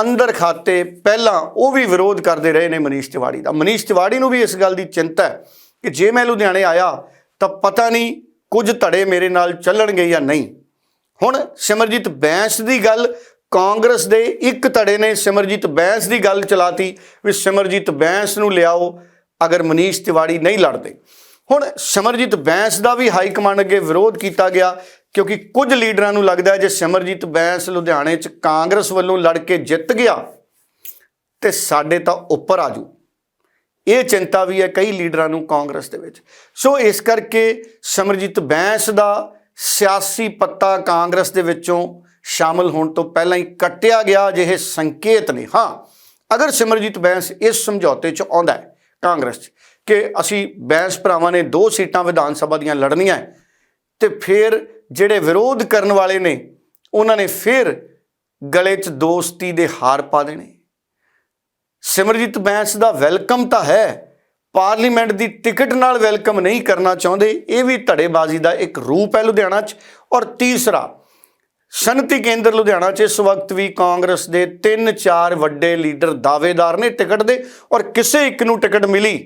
Speaker 2: ਅੰਦਰ ਖਾਤੇ ਪਹਿਲਾਂ ਉਹ ਵੀ ਵਿਰੋਧ ਕਰਦੇ ਰਹੇ ਨੇ ਮਨੀਸ਼ ਤਿਵਾੜੀ ਦਾ। ਮਨੀਸ਼ ਤਿਵਾੜੀ ਨੂੰ ਵੀ ਇਸ ਗੱਲ ਦੀ ਚਿੰਤਾ ਹੈ ਕਿ ਜੇ ਮੈਂ ਲੁਧਿਆਣੇ ਆਇਆ ਤਾਂ ਪਤਾ ਨਹੀਂ ਕੁਝ ਧੜੇ ਮੇਰੇ ਨਾਲ ਚੱਲਣਗੇ ਜਾਂ ਨਹੀਂ। ਹੁਣ ਸਿਮਰਜੀਤ ਬੈਂਸ ਦੀ ਗੱਲ, ਕਾਂਗਰਸ ਦੇ ਇੱਕ ਧੜੇ ਨੇ ਸਿਮਰਜੀਤ ਬੈਂਸ ਦੀ ਗੱਲ ਚਲਾਤੀ ਵੀ ਸਿਮਰਜੀਤ ਬੈਂਸ ਨੂੰ ਲਿਆਓ, ਅਗਰ ਮਨੀਸ਼ ਤਿਵਾੜੀ ਨਹੀਂ ਲੜਦੇ। ਹੁਣ ਸਿਮਰਜੀਤ ਬੈਂਸ ਦਾ ਵੀ ਹਾਈ ਕਮਾਂਡ ਅੱਗੇ ਵਿਰੋਧ ਕੀਤਾ ਗਿਆ, ਕਿਉਂਕਿ ਕੁਝ ਲੀਡਰਾਂ ਨੂੰ ਲੱਗਦਾ ਹੈ ਜੇ ਸਿਮਰਜੀਤ ਬੈਂਸ ਲੁਧਿਆਣੇ 'ਚ ਕਾਂਗਰਸ ਵੱਲੋਂ ਲੜ ਕੇ ਜਿੱਤ ਗਿਆ, ਤੇ ਸਾਡੇ ਤਾਂ ਉੱਪਰ ਆ ਜੂ ਇਹ ਚਿੰਤਾ ਵੀ ਹੈ ਕਈ ਲੀਡਰਾਂ ਨੂੰ ਕਾਂਗਰਸ ਦੇ ਵਿੱਚ। ਸੋ ਇਸ ਕਰਕੇ ਸਿਮਰਜੀਤ ਬੈਂਸ ਦਾ ਸਿਆਸੀ ਪੱਤਾ ਕਾਂਗਰਸ ਦੇ ਵਿੱਚੋਂ ਸ਼ਾਮਲ ਹੋਣ ਤੋਂ ਪਹਿਲਾਂ ਹੀ ਕੱਟਿਆ ਗਿਆ ਅਜਿਹੇ ਸੰਕੇਤ ਨੇ। ਹਾਂ ਅਗਰ ਸਿਮਰਜੀਤ ਬੈਂਸ ਇਸ ਸਮਝੌਤੇ 'ਚ ਆਉਂਦਾ ਹੈ ਕਾਂਗਰਸ 'ਚ ਕਿ ਅਸੀਂ ਬੈਂਸ ਭਰਾਵਾਂ ਨੇ ਦੋ ਸੀਟਾਂ ਵਿਧਾਨ ਸਭਾ ਦੀਆਂ ਲੜਨੀਆਂ ਹੈ, ਤੇ ਫਿਰ ਜਿਹੜੇ ਵਿਰੋਧ ਕਰਨ ਵਾਲੇ ਨੇ ਉਹਨਾਂ ਨੇ ਫਿਰ ਗਲੇ 'ਚ ਦੋਸਤੀ ਦੇ ਹਾਰ ਪਾ ਦੇਣੇ। ਸਿਮਰਜੀਤ ਬੈਂਸ ਦਾ ਵੈਲਕਮ ਤਾਂ ਹੈ ਪਾਰਲੀਮੈਂਟ ਦੀ ਟਿਕਟ ਨਾਲ ਵੈਲਕਮ ਨਹੀਂ ਕਰਨਾ ਚਾਹੁੰਦੇ, ਇਹ ਵੀ ਧੜੇਬਾਜ਼ੀ ਦਾ ਇੱਕ ਰੂਪ ਹੈ ਲੁਧਿਆਣਾ 'ਚ। ਔਰ ਤੀਸਰਾ ਸਨਤੀ ਕੇਂਦਰ ਲੁਧਿਆਣਾ 'ਚ ਇਸ ਵਕਤ ਵੀ ਕਾਂਗਰਸ ਦੇ 3-4 ਵੱਡੇ ਲੀਡਰ ਦਾਅਵੇਦਾਰ ਨੇ ਟਿਕਟ ਦੇ ਔਰ ਕਿਸੇ ਇੱਕ ਨੂੰ ਟਿਕਟ ਮਿਲੀ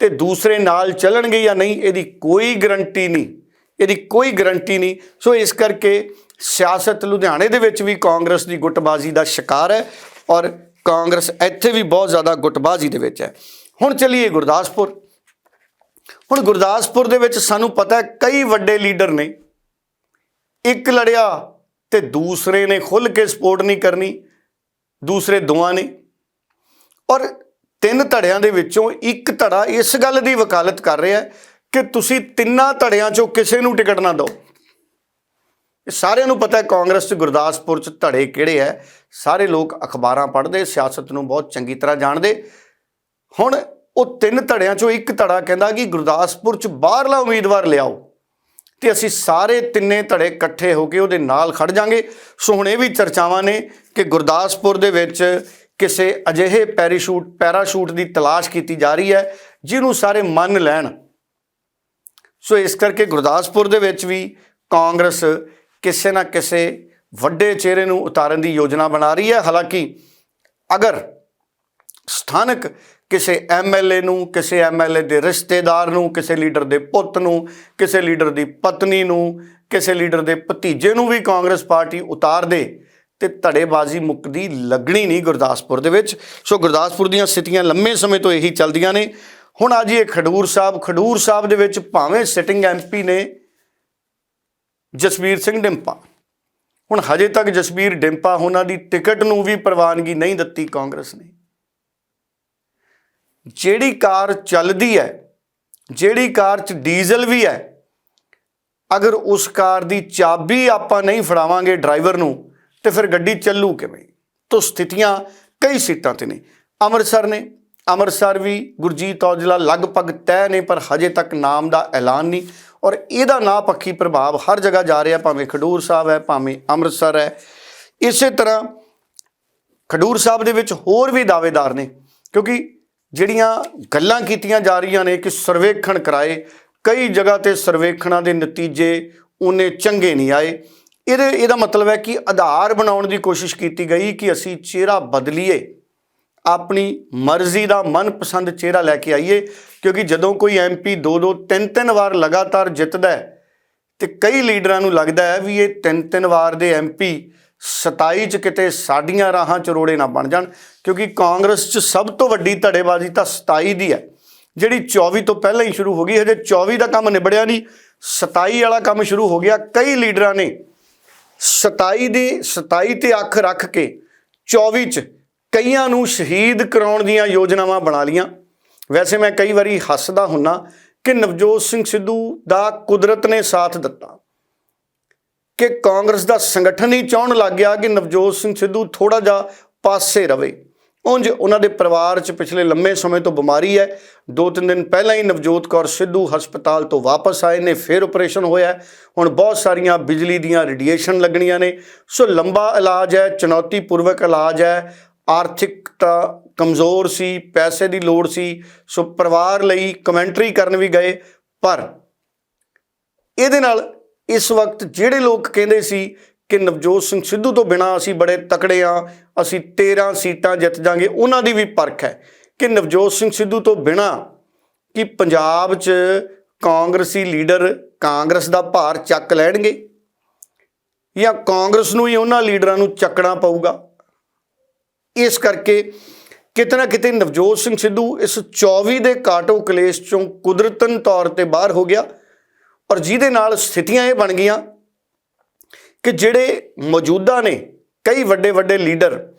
Speaker 2: ਤੇ ਦੂਸਰੇ ਨਾਲ ਚੱਲਣਗੇ ਜਾਂ ਨਹੀਂ, ਇਹਦੀ ਕੋਈ ਗਰੰਟੀ ਨਹੀਂ। ਇਹਦੀ ਕੋਈ ਗਰੰਟੀ ਨਹੀਂ। ਸੋ ਇਸ ਕਰਕੇ ਸਿਆਸਤ ਲੁਧਿਆਣੇ ਦੇ ਵਿੱਚ ਵੀ ਕਾਂਗਰਸ ਦੀ ਗੁੱਟਬਾਜ਼ੀ ਦਾ ਸ਼ਿਕਾਰ ਹੈ ਔਰ ਕਾਂਗਰਸ ਇੱਥੇ ਵੀ ਬਹੁਤ ਜ਼ਿਆਦਾ ਗੁੱਟਬਾਜ਼ੀ ਦੇ ਵਿੱਚ ਹੈ। ਹੁਣ ਚੱਲੀਏ ਗੁਰਦਾਸਪੁਰ। ਹੁਣ ਗੁਰਦਾਸਪੁਰ ਦੇ ਵਿੱਚ ਸਾਨੂੰ ਪਤਾ ਹੈ ਕਈ ਵੱਡੇ ਲੀਡਰ ਨੇ। ਇੱਕ ਲੜਿਆ ਤੇ ਦੂਸਰੇ ਨੇ ਖੁੱਲ ਕੇ ਸਪੋਰਟ ਨਹੀਂ ਕਰਨੀ, ਦੂਸਰੇ ਦੋਵਾਂ ਨੇ। ਔਰ ਤਿੰਨ ਧੜਿਆਂ ਦੇ ਵਿੱਚੋਂ ਇੱਕ ਧੜਾ ਇਸ ਗੱਲ ਦੀ ਵਕਾਲਤ ਕਰ ਰਿਹਾ ਹੈ ਕਿ ਤੁਸੀਂ ਤਿੰਨਾਂ ਧੜਿਆਂ ਚੋਂ ਕਿਸੇ ਨੂੰ ਟਿਕਟ ਨਾ ਦਿਓ। ਸਾਰਿਆਂ ਨੂੰ ਪਤਾ ਹੈ ਕਾਂਗਰਸ 'ਚ ਗੁਰਦਾਸਪੁਰ 'ਚ ਧੜੇ ਕਿਹੜੇ ਐ ਸਾਰੇ ਲੋਕ ਅਖਬਾਰਾਂ ਪੜ੍ਹਦੇ, ਸਿਆਸਤ ਨੂੰ ਬਹੁਤ ਚੰਗੀ ਤਰ੍ਹਾਂ ਜਾਣਦੇ। ਹੁਣ ਉਹ ਤਿੰਨ ਧੜਿਆਂ 'ਚੋਂ ਇੱਕ ਧੜਾ ਕਹਿੰਦਾ ਕਿ ਗੁਰਦਾਸਪੁਰ 'ਚ ਬਾਹਰਲਾ ਉਮੀਦਵਾਰ ਲਿਆਓ। ਤੇ ਅਸੀਂ ਸਾਰੇ ਤਿੰਨੇ ਧੜੇ ਇਕੱਠੇ ਹੋ ਕੇ ਉਹਦੇ ਨਾਲ ਖੜ ਜਾਾਂਗੇ। ਸੋ ਹੁਣ ਇਹ ਵੀ ਚਰਚਾਵਾਂ ਨੇ ਕਿ ਗੁਰਦਾਸਪੁਰ ਦੇ ਵਿੱਚ ਕਿਸੇ ਅਜਿਹੇ ਪੈਰਾਸ਼ੂਟ ਪੈਰਾਸ਼ੂਟ ਦੀ ਤਲਾਸ਼ ਕੀਤੀ ਜਾ ਰਹੀ ਹੈ, ਜਿਹਨੂੰ ਸਾਰੇ ਮੰਨ ਲੈਣ। ਸੋ ਇਸ ਕਰਕੇ ਗੁਰਦਾਸਪੁਰ ਦੇ ਵਿੱਚ ਵੀ ਕਾਂਗਰਸ ਕਿਸੇ ਨਾ ਕਿਸੇ ਵੱਡੇ ਚਿਹਰੇ ਨੂੰ ਉਤਾਰਨ ਦੀ ਯੋਜਨਾ ਬਣਾ ਰਹੀ ਹੈ। ਹਾਲਾਂਕਿ ਅਗਰ ਸਥਾਨਕ ਕਿਸੇ ਐਮਐਲਏ ਨੂੰ, ਕਿਸੇ ਐਮਐਲਏ ਦੇ ਰਿਸ਼ਤੇਦਾਰ ਨੂੰ, ਕਿਸੇ ਲੀਡਰ ਦੇ ਪੁੱਤ ਨੂੰ, ਕਿਸੇ ਲੀਡਰ ਦੀ ਪਤਨੀ ਨੂੰ, ਕਿਸੇ ਲੀਡਰ ਦੇ ਭਤੀਜੇ ਨੂੰ ਵੀ ਕਾਂਗਰਸ ਪਾਰਟੀ ਉਤਾਰ ਦੇ ਤੇ ਧੜੇਬਾਜ਼ੀ ਮੁੱਕਦੀ ਲੱਗਣੀ ਨਹੀਂ ਗੁਰਦਾਸਪੁਰ ਦੇ ਵਿੱਚ। ਸੋ ਗੁਰਦਾਸਪੁਰ ਦੀਆਂ ਸਥਿਤੀਆਂ ਲੰਮੇ ਸਮੇਂ ਤੋਂ ਇਹੀ ਚੱਲਦੀਆਂ ਨੇ। ਹੁਣ ਅੱਜ ਇਹ ਖਡੂਰ ਸਾਹਿਬ। ਖਡੂਰ ਸਾਹਿਬ ਦੇ ਵਿੱਚ ਭਾਵੇਂ ਸਿਟਿੰਗ ਐਮਪੀ ਨੇ ਜਸਵੀਰ ਸਿੰਘ ਡਿੰਪਾ। ਹੁਣ ਹਜੇ ਤੱਕ ਜਸਵੀਰ ਡਿੰਪਾ ਉਹਨਾਂ ਦੀ ਟਿਕਟ ਨੂੰ ਵੀ ਪ੍ਰਵਾਨਗੀ ਨਹੀਂ ਦਿੱਤੀ ਕਾਂਗਰਸ ਨੇ। ਜਿਹੜੀ ਕਾਰ ਚੱਲਦੀ ਹੈ, ਜਿਹੜੀ ਕਾਰ 'ਚ ਡੀਜ਼ਲ ਵੀ ਹੈ, ਅਗਰ ਉਸ ਕਾਰ ਦੀ ਚਾਬੀ ਆਪਾਂ ਨਹੀਂ ਫੜਾਵਾਂਗੇ ਡਰਾਈਵਰ ਨੂੰ, ਤੇ ਫਿਰ ਗੱਡੀ ਚੱਲੂ ਕਿਵੇਂ? ਤੋਂ ਸਥਿਤੀਆਂ ਕਈ ਸੀਟਾਂ ਤੇ ਨੇ। ਅੰਮ੍ਰਿਤਸਰ ਨੇ। ਅੰਮ੍ਰਿਤਸਰ ਵੀ ਗੁਰਜੀਤ ਔਜਲਾ ਲਗਭਗ ਤੈਅ ਨੇ, ਪਰ ਹਜੇ ਤੱਕ ਨਾਮ ਦਾ ਐਲਾਨ ਨਹੀਂ। ਔਰ ਇਹਦਾ ਨਾ ਪੱਖੀ ਪ੍ਰਭਾਵ ਹਰ ਜਗ੍ਹਾ ਜਾ ਰਿਹਾ, ਭਾਵੇਂ ਖਡੂਰ ਸਾਹਿਬ ਹੈ, ਭਾਵੇਂ ਅੰਮ੍ਰਿਤਸਰ ਹੈ। ਇਸੇ ਤਰ੍ਹਾਂ ਖਡੂਰ ਸਾਹਿਬ ਦੇ ਵਿੱਚ ਹੋਰ ਵੀ ਦਾਅਵੇਦਾਰ ਨੇ, ਕਿਉਂਕਿ ਜਿਹੜੀਆਂ ਗੱਲਾਂ ਕੀਤੀਆਂ ਜਾ ਰਹੀਆਂ ਨੇ ਕਿ ਸਰਵੇਖਣ ਕਰਾਏ, ਕਈ ਜਗ੍ਹਾ ਤੇ ਸਰਵੇਖਣਾਂ ਦੇ ਨਤੀਜੇ ਉਹਨੇ ਚੰਗੇ ਨਹੀਂ ਆਏ। ਇਹਦੇ, ਇਹਦਾ ਮਤਲਬ ਹੈ ਕਿ ਆਧਾਰ ਬਣਾਉਣ ਦੀ ਕੋਸ਼ਿਸ਼ ਕੀਤੀ ਗਈ ਕਿ ਅਸੀਂ ਚਿਹਰਾ ਬਦਲੀਏ, ਆਪਣੀ ਮਰਜ਼ੀ ਦਾ ਮਨਪਸੰਦ ਚਿਹਰਾ ਲੈ ਕੇ ਆਈਏ, ਕਿਉਂਕਿ ਜਦੋਂ ਕੋਈ ਐਮਪੀ ਦੋ ਦੋ, ਤਿੰਨ ਤਿੰਨ ਵਾਰ ਲਗਾਤਾਰ ਜਿੱਤਦਾ ਹੈ, ਤੇ ਕਈ ਲੀਡਰਾਂ ਨੂੰ ਲੱਗਦਾ ਹੈ ਵੀ ਇਹ ਤਿੰਨ ਤਿੰਨ ਵਾਰ ਦੇ ਐਮਪੀ 27 ਚ ਕਿਤੇ ਸਾਡੀਆਂ ਰਾਹਾਂ ਚ ਰੋੜੇ ਨਾ ਬਣ ਜਾਣ, ਕਿਉਂਕਿ ਕਾਂਗਰਸ ਚ ਸਭ ਤੋਂ ਵੱਡੀ ਧੜੇਬਾਜ਼ੀ ਤਾਂ 27 ਦੀ ਹੈ। ਜਿਹੜੀ 24 ਤੋਂ ਪਹਿਲਾਂ ਹੀ ਸ਼ੁਰੂ ਹੋ ਗਈ, ਹਜੇ 24 ਦਾ ਕੰਮ ਨਿਬੜਿਆ ਨਹੀਂ 27 ਵਾਲਾ ਕੰਮ ਸ਼ੁਰੂ ਹੋ ਗਿਆ, ਕਈ ਲੀਡਰਾਂ ਨੇ 27 ਦੀ 27 ਤੇ ਅੱਖ ਰੱਖ ਕੇ 24 ਚ ਕਈਆਂ ਨੂੰ ਸ਼ਹੀਦ ਕਰਾਉਣ ਦੀਆਂ ਯੋਜਨਾਵਾਂ ਬਣਾ ਲੀਆਂ। ਵੈਸੇ ਮੈਂ ਕਈ ਵਾਰੀ ਹੱਸਦਾ ਹੁੰਨਾ ਕਿ ਨਵਜੋਤ ਸਿੰਘ ਸਿੱਧੂ ਦਾ ਕੁਦਰਤ ਨੇ ਸਾਥ ਦਿੱਤਾ। ਕਿ ਕਾਂਗਰਸ ਦਾ ਸੰਗਠਨ ਹੀ ਚਾਹਣ ਲੱਗ ਗਿਆ ਕਿ ਨਵਜੋਤ ਸਿੰਘ ਸਿੱਧੂ ਥੋੜਾ ਜਿਹਾ ਪਾਸੇ ਰਵੇ। ਉਂਝ ਉਹਨਾਂ ਦੇ ਪਰਿਵਾਰ 'ਚ ਪਿਛਲੇ ਲੰਮੇ ਸਮੇਂ ਤੋਂ ਬਿਮਾਰੀ ਹੈ। ਦੋ ਤਿੰਨ ਦਿਨ ਪਹਿਲਾਂ ਹੀ ਨਵਜੋਤ ਕੌਰ ਸਿੱਧੂ ਹਸਪਤਾਲ ਤੋਂ ਵਾਪਸ ਆਏ ਨੇ, ਫਿਰ ਆਪਰੇਸ਼ਨ ਹੋਇਆ ਹੁਣ ਬਹੁਤ ਸਾਰੀਆਂ ਬਿਜਲੀ ਦੀਆਂ ਰੇਡੀਏਸ਼ਨ ਲੱਗਣੀਆਂ ਨੇ। ਸੋ ਲੰਬਾ ਇਲਾਜ ਹੈ, ਚੁਣੌਤੀਪੂਰਵਕ ਇਲਾਜ ਹੈ। ਆਰਥਿਕਤਾ ਕਮਜ਼ੋਰ ਸੀ, ਪੈਸੇ ਦੀ ਲੋੜ ਸੀ। ਸੋ ਪਰਿਵਾਰ ਲਈ ਕਮੈਂਟਰੀ ਕਰਨ ਵੀ ਗਏ, ਪਰ ਇਹਦੇ ਨਾਲ ਇਸ ਵਕਤ ਜਿਹੜੇ ਲੋਕ ਕਹਿੰਦੇ ਸੀ ਕਿ ਨਵਜੋਤ ਸਿੰਘ ਸਿੱਧੂ ਤੋਂ ਬਿਨਾ ਅਸੀਂ ਬੜੇ ਤਕੜੇ ਆ ਅਸੀਂ 13 ਸੀਟਾਂ ਜਿੱਤ ਜਾਾਂਗੇ ਉਹਨਾਂ ਦੀ ਵੀ ਪਰਖ ਹੈ ਕਿ ਨਵਜੋਤ ਸਿੰਘ ਸਿੱਧੂ ਤੋਂ ਬਿਨਾ ਕਿ ਪੰਜਾਬ 'ਚ ਕਾਂਗਰਸੀ ਲੀਡਰ ਕਾਂਗਰਸ ਦਾ ਭਾਰ ਚੱਕ ਲੈਣਗੇ ਜਾਂ ਕਾਂਗਰਸ ਨੂੰ ਹੀ ਉਹਨਾਂ ਲੀਡਰਾਂ ਨੂੰ ਚੱਕਣਾ ਪਊਗਾ? ਇਸ ਕਰਕੇ ਕਿਤੇ ਨਾ ਕਿਤੇ ਨਵਜੋਤ ਸਿੰਘ ਸਿੱਧੂ ਇਸ 24 ਦੇ ਕਾਟੋ ਕਲੇਸ਼ ਚੋਂ ਕੁਦਰਤਨ ਤੌਰ ਤੇ ਬਾਹਰ ਹੋ ਗਿਆ। ਔਰ ਜਿਹਦੇ ਨਾਲ ਸਥਿਤੀਆਂ ਇਹ ਬਣ ਗਈਆਂ ਕਿ ਜਿਹੜੇ ਮੌਜੂਦਾ ਨੇ, ਕਈ ਵੱਡੇ ਵੱਡੇ ਲੀਡਰ,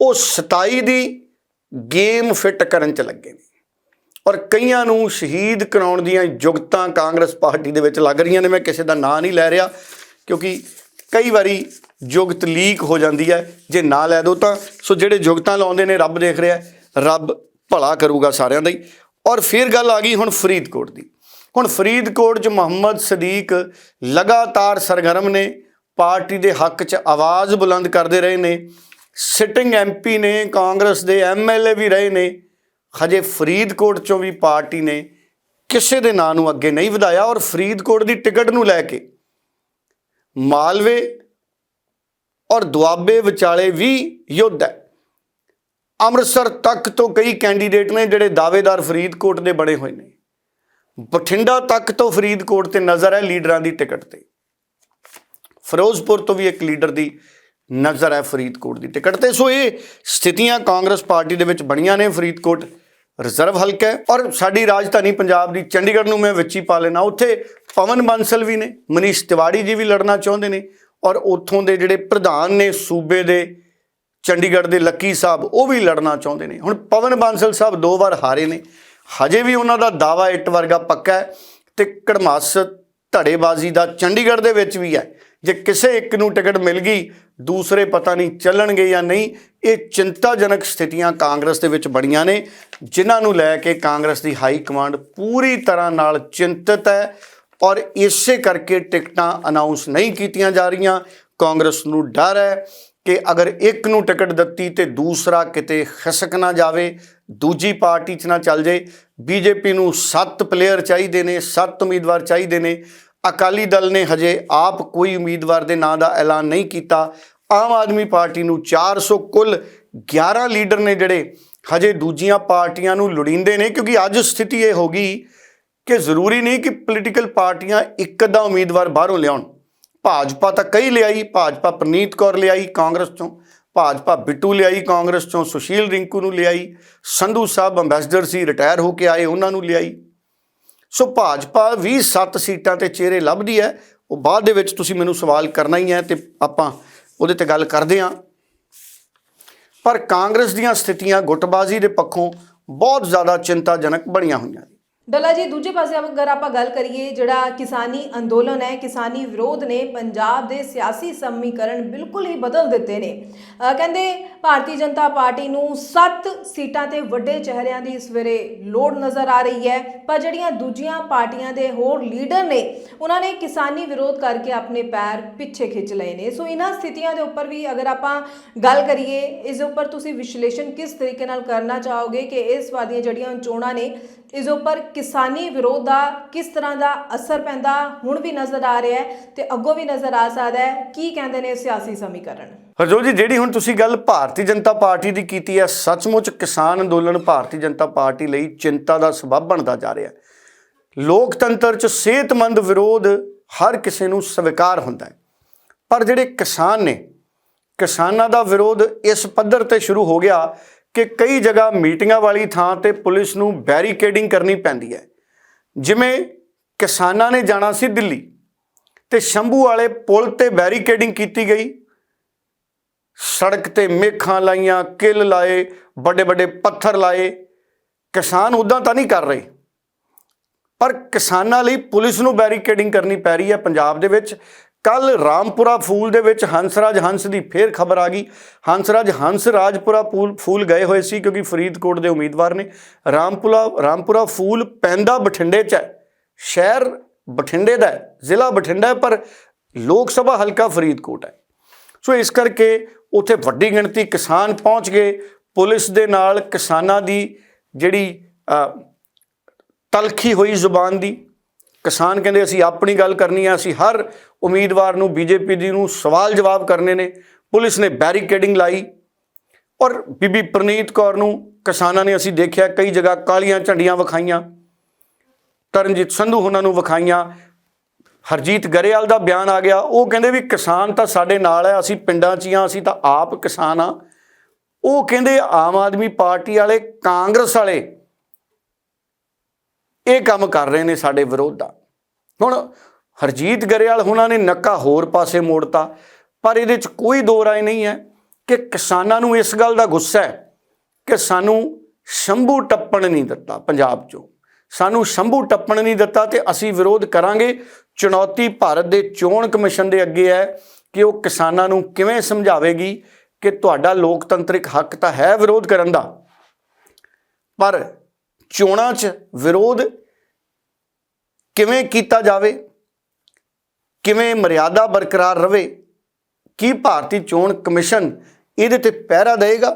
Speaker 2: ਉਹ 27 ਦੀ ਗੇਮ ਫਿੱਟ ਕਰਨ ਚ ਲੱਗੇ ਨੇ। ਔਰ ਕਈਆਂ ਨੂੰ ਸ਼ਹੀਦ ਕਰਾਉਣ ਦੀਆਂ ਜੁਗਤਾਂ ਕਾਂਗਰਸ ਪਾਰਟੀ ਦੇ ਵਿੱਚ ਲੱਗ ਰਹੀਆਂ ਨੇ। ਮੈਂ ਕਿਸੇ ਦਾ ਨਾਂ ਨਹੀਂ ਲੈ ਰਿਹਾ, ਕਿਉਂਕਿ ਕਈ ਵਾਰੀ ਜੁਗਤ ਲੀਕ ਹੋ ਜਾਂਦੀ ਹੈ। ਜੇ ਨਾ ਲੈ ਦੋ ਤਾਂ, ਸੋ ਜਿਹੜੇ ਜੁਗਤਾਂ ਲਾਉਂਦੇ ਨੇ, ਰੱਬ ਦੇਖ ਰਿਹਾ, ਰੱਬ ਭਲਾ ਕਰੂਗਾ ਸਾਰਿਆਂ ਦਾ ਹੀ। ਔਰ ਫਿਰ ਗੱਲ ਆ ਗਈ ਹੁਣ ਫਰੀਦਕੋਟ ਦੀ। ਹੁਣ ਫਰੀਦਕੋਟ 'ਚ ਮੁਹੰਮਦ ਸਦੀਕ ਲਗਾਤਾਰ ਸਰਗਰਮ ਨੇ, ਪਾਰਟੀ ਦੇ ਹੱਕ 'ਚ ਆਵਾਜ਼ ਬੁਲੰਦ ਕਰਦੇ ਰਹੇ ਨੇ, ਸਿਟਿੰਗ ਐਮਪੀ ਨੇ, ਕਾਂਗਰਸ ਦੇ ਐਮਐਲਏ ਵੀ ਰਹੇ ਨੇ, ਹਜੇ ਫਰੀਦਕੋਟ 'ਚੋਂ ਵੀ ਪਾਰਟੀ ਨੇ ਕਿਸੇ ਦੇ ਨਾਂ ਨੂੰ ਅੱਗੇ ਨਹੀਂ ਵਧਾਇਆ ਔਰ ਫਰੀਦਕੋਟ ਦੀ ਟਿਕਟ ਨੂੰ ਲੈ ਕੇ ਮਾਲਵੇ ਔਰ ਦੁਆਬੇ ਵਿਚਾਲੇ ਵੀ ਯੁੱਧ ਹੈ। ਅੰਮ੍ਰਿਤਸਰ ਤੱਕ ਤੋਂ ਕਈ ਕੈਂਡੀਡੇਟ ਨੇ ਜਿਹੜੇ ਦਾਅਵੇਦਾਰ ਫਰੀਦਕੋਟ ਦੇ ਬਣੇ ਹੋਏ ਨੇ। ਬਠਿੰਡਾ ਤੱਕ ਤੋਂ ਫਰੀਦਕੋਟ ਤੇ ਨਜ਼ਰ ਹੈ ਲੀਡਰਾਂ ਦੀ ਟਿਕਟ ਤੇ। ਫਿਰੋਜ਼ਪੁਰ ਤੋਂ ਵੀ ਇੱਕ ਲੀਡਰ ਦੀ ਨਜ਼ਰ ਹੈ ਫਰੀਦਕੋਟ ਦੀ ਟਿਕਟ ਤੇ। ਸੋ ਇਹ ਸਥਿਤੀਆਂ ਕਾਂਗਰਸ ਪਾਰਟੀ ਦੇ ਵਿੱਚ ਬਣੀਆਂ ਨੇ। ਫਰੀਦਕੋਟ ਰਿਜ਼ਰਵ ਹਲਕਾ ਹੈ ਔਰ ਸਾਡੀ ਰਾਜਧਾਨੀ ਪੰਜਾਬ ਦੀ ਚੰਡੀਗੜ੍ਹ ਨੂੰ ਮੈਂ ਵਿੱਚ ਹੀ ਪਾ ਲੈਣਾ ਉੱਥੇ ਪਵਨ ਬਾਂਸਲ ਵੀ ਨੇ, ਮਨੀਸ਼ ਤਿਵਾੜੀ ਜੀ ਵੀ ਲੜਨਾ ਚਾਹੁੰਦੇ ਨੇ ਔਰ ਉੱਥੋਂ ਦੇ ਜਿਹੜੇ ਪ੍ਰਧਾਨ ਨੇ ਸੂਬੇ ਦੇ ਚੰਡੀਗੜ੍ਹ ਦੇ ਲੱਕੀ ਸਾਹਿਬ, ਉਹ ਵੀ ਲੜਨਾ ਚਾਹੁੰਦੇ ਨੇ। ਹੁਣ ਪਵਨ ਬਾਂਸਲ ਸਾਹਿਬ ਦੋ ਵਾਰ ਹਾਰੇ ਨੇ। ਹਜੇ ਵੀ ਉਹਨਾਂ ਦਾ ਦਾਵਾ ਇੱਟ ਵਰਗਾ ਪੱਕਾ ਹੈ ਤੇ ਕੜਮਾਸ ਧੜੇਬਾਜ਼ੀ ਦਾ ਚੰਡੀਗੜ੍ਹ ਦੇ ਵਿੱਚ ਵੀ ਹੈ। ਜੇ ਕਿਸੇ ਇੱਕ ਨੂੰ ਟਿਕਟ ਮਿਲ ਗਈ, ਦੂਸਰੇ ਪਤਾ ਨਹੀਂ ਚੱਲਣਗੇ ਜਾਂ ਨਹੀਂ, ਇਹ ਚਿੰਤਾਜਨਕ ਸਥਿਤੀਆਂ ਕਾਂਗਰਸ ਦੇ ਵਿੱਚ ਬਣੀਆਂ ਨੇ, ਜਿਨ੍ਹਾਂ ਨੂੰ ਲੈ ਕੇ ਕਾਂਗਰਸ ਦੀ ਹਾਈ ਕਮਾਂਡ ਪੂਰੀ ਤਰ੍ਹਾਂ ਨਾਲ ਚਿੰਤਤ ਹੈ ਔਰ ਇਸੇ ਕਰਕੇ ਟਿਕਟਾਂ ਅਨਾਉਂਸ ਨਹੀਂ ਕੀਤੀਆਂ ਜਾ ਰਹੀਆਂ। ਕਾਂਗਰਸ ਨੂੰ ਡਰ ਹੈ ਕਿ ਅਗਰ ਇੱਕ ਨੂੰ ਟਿਕਟ ਦਿੱਤੀ ਤੇ ਦੂਸਰਾ ਕਿਤੇ ਖਿਸਕ ਨਾ ਜਾਵੇ, ਦੂਜੀ ਪਾਰਟੀ 'ਚ ਨਾ ਚੱਲ ਜੇ ਬੀਜੇਪੀ ਨੂੰ 7 ਪਲੇਅਰ ਚਾਹੀਦੇ ਨੇ 7 ਉਮੀਦਵਾਰ ਚਾਹੀਦੇ ਨੇ। ਅਕਾਲੀ ਦਲ ਨੇ ਹਜੇ ਆਪ ਕੋਈ ਉਮੀਦਵਾਰ ਦੇ ਨਾਂ ਦਾ ਐਲਾਨ ਨਹੀਂ ਕੀਤਾ। ਆਮ ਆਦਮੀ ਪਾਰਟੀ ਨੂੰ 400 ਕੁੱਲ 11 ਲੀਡਰ ਨੇ ਜਿਹੜੇ ਹਜੇ ਦੂਜੀਆਂ ਪਾਰਟੀਆਂ ਨੂੰ ਲੋੜੀਂਦੇ ਨੇ, ਕਿਉਂਕਿ ਅੱਜ ਸਥਿਤੀ ਇਹ ਹੋ ਗਈ ਕਿ ਜ਼ਰੂਰੀ ਨਹੀਂ ਕਿ ਪੋਲੀਟੀਕਲ ਪਾਰਟੀਆਂ ਇੱਕ ਅੱਧਾ ਉਮੀਦਵਾਰ ਬਾਹਰੋਂ ਲਿਆਉਣ। ਭਾਜਪਾ ਤਾਂ ਕਈ ਲਿਆਈ, ਭਾਜਪਾ ਪ੍ਰਨੀਤ ਕੌਰ ਲਿਆਈ ਕਾਂਗਰਸ ਚੋਂ ਭਾਜਪਾ ਬਿੱਟੂ ਲਿਆਈ ਕਾਂਗਰਸ ਚੋਂ ਸੁਸ਼ੀਲ ਰਿੰਕੂ ਨੂੰ ਲਿਆਈ, ਸੰਧੂ ਸਾਹਿਬ ਅੰਬੈਸਡਰ ਸੀ ਰਿਟਾਇਰ ਹੋ ਕੇ ਆਏ, ਉਹਨਾਂ ਨੂੰ ਲਿਆਈ। ਸੋ ਭਾਜਪਾ ਵੀ 7 ਸੀਟਾਂ ਤੇ ਚਿਹਰੇ ਲੱਭਦੀ ਹੈ। ਉਹ ਬਾਅਦ ਦੇ ਵਿੱਚ ਤੁਸੀਂ ਮੈਨੂੰ ਸਵਾਲ ਕਰਨਾ ਹੀ ਹੈ ਤੇ ਆਪਾਂ ਉਹਦੇ ਤੇ ਗੱਲ ਕਰਦੇ ਹਾਂ। ਪਰ ਕਾਂਗਰਸ ਦੀਆਂ ਸਥਿਤੀਆਂ ਗੁੱਟਬਾਜ਼ੀ ਦੇ ਪੱਖੋਂ ਬਹੁਤ ਜ਼ਿਆਦਾ ਚਿੰਤਾਜਨਕ ਬਣੀਆਂ ਹੋਈਆਂ
Speaker 1: ਡੱਲਾ ਜੀ, ਦੂਜੇ ਪਾਸੇ ਅਗਰ ਆਪਾਂ ਗੱਲ ਕਰੀਏ, ਜਿਹੜਾ ਕਿਸਾਨੀ ਅੰਦੋਲਨ ਹੈ, ਕਿਸਾਨੀ ਵਿਰੋਧ ਨੇ ਪੰਜਾਬ ਦੇ ਸਿਆਸੀ ਸਮੀਕਰਨ ਬਿਲਕੁਲ ਹੀ ਬਦਲ ਦਿੱਤੇ ਨੇ। ਕਹਿੰਦੇ ਭਾਰਤੀ ਜਨਤਾ ਪਾਰਟੀ ਨੂੰ 7 ਸੀਟਾਂ ਤੇ ਵੱਡੇ ਚਿਹਰਿਆਂ ਦੀ ਇਸ ਵੇਲੇ ਲੋੜ ਨਜ਼ਰ ਆ ਰਹੀ ਹੈ। ਪਰ ਜਿਹੜੀਆਂ ਦੂਜੀਆਂ ਪਾਰਟੀਆਂ ਦੇ ਹੋਰ ਲੀਡਰ ਨੇ, ਉਹਨਾਂ ਨੇ ਕਿਸਾਨੀ ਵਿਰੋਧ ਕਰਕੇ ਆਪਣੇ ਪੈਰ ਪਿੱਛੇ ਖਿੱਚ ਲਏ ਨੇ। ਸੋ ਇਹਨਾਂ ਸਥਿਤੀਆਂ ਦੇ ਉੱਪਰ ਵੀ ਅਗਰ ਆਪਾਂ ਗੱਲ ਕਰੀਏ, ਇਸ ਦੇ ਉੱਪਰ ਤੁਸੀਂ ਵਿਸ਼ਲੇਸ਼ਣ ਕਿਸ ਤਰੀਕੇ ਨਾਲ ਕਰਨਾ ਚਾਹੋਗੇ ਕਿ ਇਸ ਵਾਰ ਦੀਆਂ ਜਿਹੜੀਆਂ ਚੋਣਾਂ ਨੇ ਇਸ ਉੱਪਰ ਕਿਸਾਨੀ ਵਿਰੋਧ ਦਾ ਕਿਸ ਤਰ੍ਹਾਂ ਦਾ ਅਸਰ ਪੈਂਦਾ, ਹੁਣ ਵੀ ਨਜ਼ਰ ਆ ਰਿਹਾ ਹੈ ਤੇ ਅੱਗੋਂ ਵੀ ਨਜ਼ਰ ਆ ਸਕਦਾ ਹੈ। ਕੀ ਕਹਿੰਦੇ ਨੇ ਸਿਆਸੀ ਸਮੀਕਰਨ?
Speaker 2: ਹਰਜੋਤ ਜੀ, ਜਿਹੜੀ ਹੁਣ ਤੁਸੀਂ ਗੱਲ ਭਾਰਤੀ ਜਨਤਾ ਪਾਰਟੀ ਦੀ ਕੀਤੀ ਹੈ, ਸੱਚਮੁੱਚ ਕਿਸਾਨ ਅੰਦੋਲਨ ਭਾਰਤੀ ਜਨਤਾ ਪਾਰਟੀ ਲਈ ਚਿੰਤਾ ਦਾ ਸਬਬ ਬਣਦਾ ਜਾ ਰਿਹਾ ਹੈ। ਲੋਕਤੰਤਰ 'ਚ ਸਿਹਤਮੰਦ ਵਿਰੋਧ ਹਰ ਕਿਸੇ ਨੂੰ ਸਵੀਕਾਰ ਹੁੰਦਾ ਹੈ। ਪਰ ਜਿਹੜੇ ਕਿਸਾਨ ਨੇ, ਕਿਸਾਨਾਂ ਦਾ ਵਿਰੋਧ ਇਸ ਪੱਧਰ ਤੇ ਸ਼ੁਰੂ ਹੋ ਗਿਆ ਕਿ ਕਈ ਜਗ੍ਹਾ ਮੀਟਿੰਗਾਂ ਵਾਲੀ ਥਾਂ ਤੇ ਪੁਲਿਸ ਨੂੰ ਬੈਰੀਕੇਡਿੰਗ ਕਰਨੀ ਪੈਂਦੀ ਹੈ। ਜਿਵੇਂ ਕਿਸਾਨਾਂ ਨੇ ਜਾਣਾ ਸੀ ਦਿੱਲੀ ਤੇ ਸ਼ੰਭੂ ਵਾਲੇ ਪੁਲ ਤੇ ਬੈਰੀਕੇਡਿੰਗ ਕੀਤੀ ਗਈ। ਸੜਕ ਤੇ ਮੇਖਾਂ ਲਾਈਆਂ, ਕਿੱਲ ਲਾਏ ਵੱਡੇ ਵੱਡੇ ਪੱਥਰ ਲਾਏ। ਕਿਸਾਨ ਉਦਾਂ ਤਾਂ ਨਹੀਂ ਕਰ ਰਹੇ। ਪਰ ਕਿਸਾਨਾਂ ਲਈ ਪੁਲਿਸ ਨੂੰ ਬੈਰੀਕੇਡਿੰਗ ਕਰਨੀ ਪੈ ਰਹੀ ਹੈ ਪੰਜਾਬ ਦੇ ਵਿੱਚ। ਕੱਲ ਰਾਮਪੁਰਾ ਫੂਲ ਦੇ ਵਿੱਚ ਹੰਸਰਾਜ ਹੰਸ ਦੀ ਫੇਰ ਖਬਰ ਆ ਗਈ। ਹੰਸਰਾਜ ਹੰਸ ਰਾਜਪੁਰਾ ਫੂਲ ਫੂਲ ਗਏ ਹੋਏ ਸੀ ਕਿਉਂਕਿ ਫਰੀਦਕੋਟ ਦੇ ਉਮੀਦਵਾਰ ਨੇ। ਰਾਮਪੁਰਾ ਰਾਮਪੁਰਾ ਫੂਲ ਪੈਂਦਾ ਬਠਿੰਡੇ 'ਚ ਹੈ, ਸ਼ਹਿਰ ਬਠਿੰਡੇ ਦਾ ਹੈ, ਜ਼ਿਲ੍ਹਾ ਬਠਿੰਡਾ ਹੈ, ਪਰ ਲੋਕ ਸਭਾ ਹਲਕਾ ਫਰੀਦਕੋਟ ਹੈ। ਸੋ ਇਸ ਕਰਕੇ ਉੱਥੇ ਵੱਡੀ ਗਿਣਤੀ ਕਿਸਾਨ ਪਹੁੰਚ ਗਏ। ਪੁਲਿਸ ਦੇ ਨਾਲ ਕਿਸਾਨਾਂ ਦੀ ਜਿਹੜੀ ਤਲਖੀ ਹੋਈ ਜ਼ੁਬਾਨ ਦੀ ਕਿਸਾਨ ਕਹਿੰਦੇ ਅਸੀਂ ਆਪਣੀ ਗੱਲ ਕਰਨੀ ਹੈ ਅਸੀਂ ਹਰ ਉਮੀਦਵਾਰ ਨੂੰ, ਬੀਜੇਪੀ ਦੀ ਨੂੰ ਸਵਾਲ ਜਵਾਬ ਕਰਨੇ ਨੇ। ਪੁਲਿਸ ਨੇ ਬੈਰੀਕੇਡਿੰਗ ਲਾਈ ਔਰ ਬੀਬੀ ਪ੍ਰਨੀਤ ਕੌਰ ਨੂੰ ਕਿਸਾਨਾਂ ਨੇ ਅਸੀਂ ਦੇਖਿਆ, ਕਈ ਜਗ੍ਹਾ ਕਾਲੀਆਂ ਝੰਡੀਆਂ ਵਿਖਾਈਆਂ। ਤਰਨਜੀਤ ਸੰਧੂ ਉਹਨਾਂ ਨੂੰ ਵਿਖਾਈਆਂ। ਹਰਜੀਤ ਗਰੇਵਾਲ ਦਾ ਬਿਆਨ ਆ ਗਿਆ। ਉਹ ਕਹਿੰਦੇ ਵੀ ਕਿਸਾਨ ਤਾਂ ਸਾਡੇ ਨਾਲ ਹੈ ਅਸੀਂ ਪਿੰਡਾਂ 'ਚ ਹੀ ਹਾਂ ਅਸੀਂ ਤਾਂ ਆਪ ਕਿਸਾਨ ਆ। ਉਹ ਕਹਿੰਦੇ ਆਮ ਆਦਮੀ ਪਾਰਟੀ ਵਾਲੇ, ਕਾਂਗਰਸ ਵਾਲੇ ਇਹ ਕੰਮ ਕਰ ਰਹੇ ਨੇ ਸਾਡੇ ਵਿਰੋਧ ਦਾ ਹੁਣ ਹਰਜੀਤ ਗਰੇਵਾਲ ਉਹਨਾਂ ਨੇ ਨੱਕਾ ਹੋਰ ਪਾਸੇ ਮੋੜਤਾ, ਪਰ ਇਹਦੇ 'ਚ ਕੋਈ ਦੋ ਰਾਏ ਨਹੀਂ ਹੈ ਕਿ ਕਿਸਾਨਾਂ ਨੂੰ ਇਸ ਗੱਲ ਦਾ ਗੁੱਸਾ ਹੈ ਕਿ ਸਾਨੂੰ ਸ਼ੰਭੂ ਟੱਪਣ ਨਹੀਂ ਦਿੱਤਾ ਪੰਜਾਬ 'ਚੋਂ। ਸਾਨੂੰ ਸ਼ੰਭੂ ਟੱਪਣ ਨਹੀਂ ਦਿੱਤਾ ਤੇ ਅਸੀਂ ਵਿਰੋਧ ਕਰਾਂਗੇ। ਚੁਣੌਤੀ ਭਾਰਤ ਦੇ ਚੋਣ ਕਮਿਸ਼ਨ ਦੇ ਅੱਗੇ ਹੈ ਕਿ ਉਹ ਕਿਸਾਨਾਂ ਨੂੰ ਕਿਵੇਂ ਸਮਝਾਵੇਗੀ ਕਿ ਤੁਹਾਡਾ ਲੋਕਤੰਤਰਿਕ ਹੱਕ ਤਾਂ ਹੈ ਵਿਰੋਧ ਕਰਨ ਦਾ। ਪਰ ਚੋਣਾਂ 'ਚ ਵਿਰੋਧ ਕਿਵੇਂ ਕੀਤਾ ਜਾਵੇ? ਕਿਵੇਂ ਮਰਿਆਦਾ ਬਰਕਰਾਰ ਰਵੇ? ਕੀ ਭਾਰਤੀ ਚੋਣ ਕਮਿਸ਼ਨ ਇਹਦੇ ਤੇ ਪਹਿਰਾ ਦੇਗਾ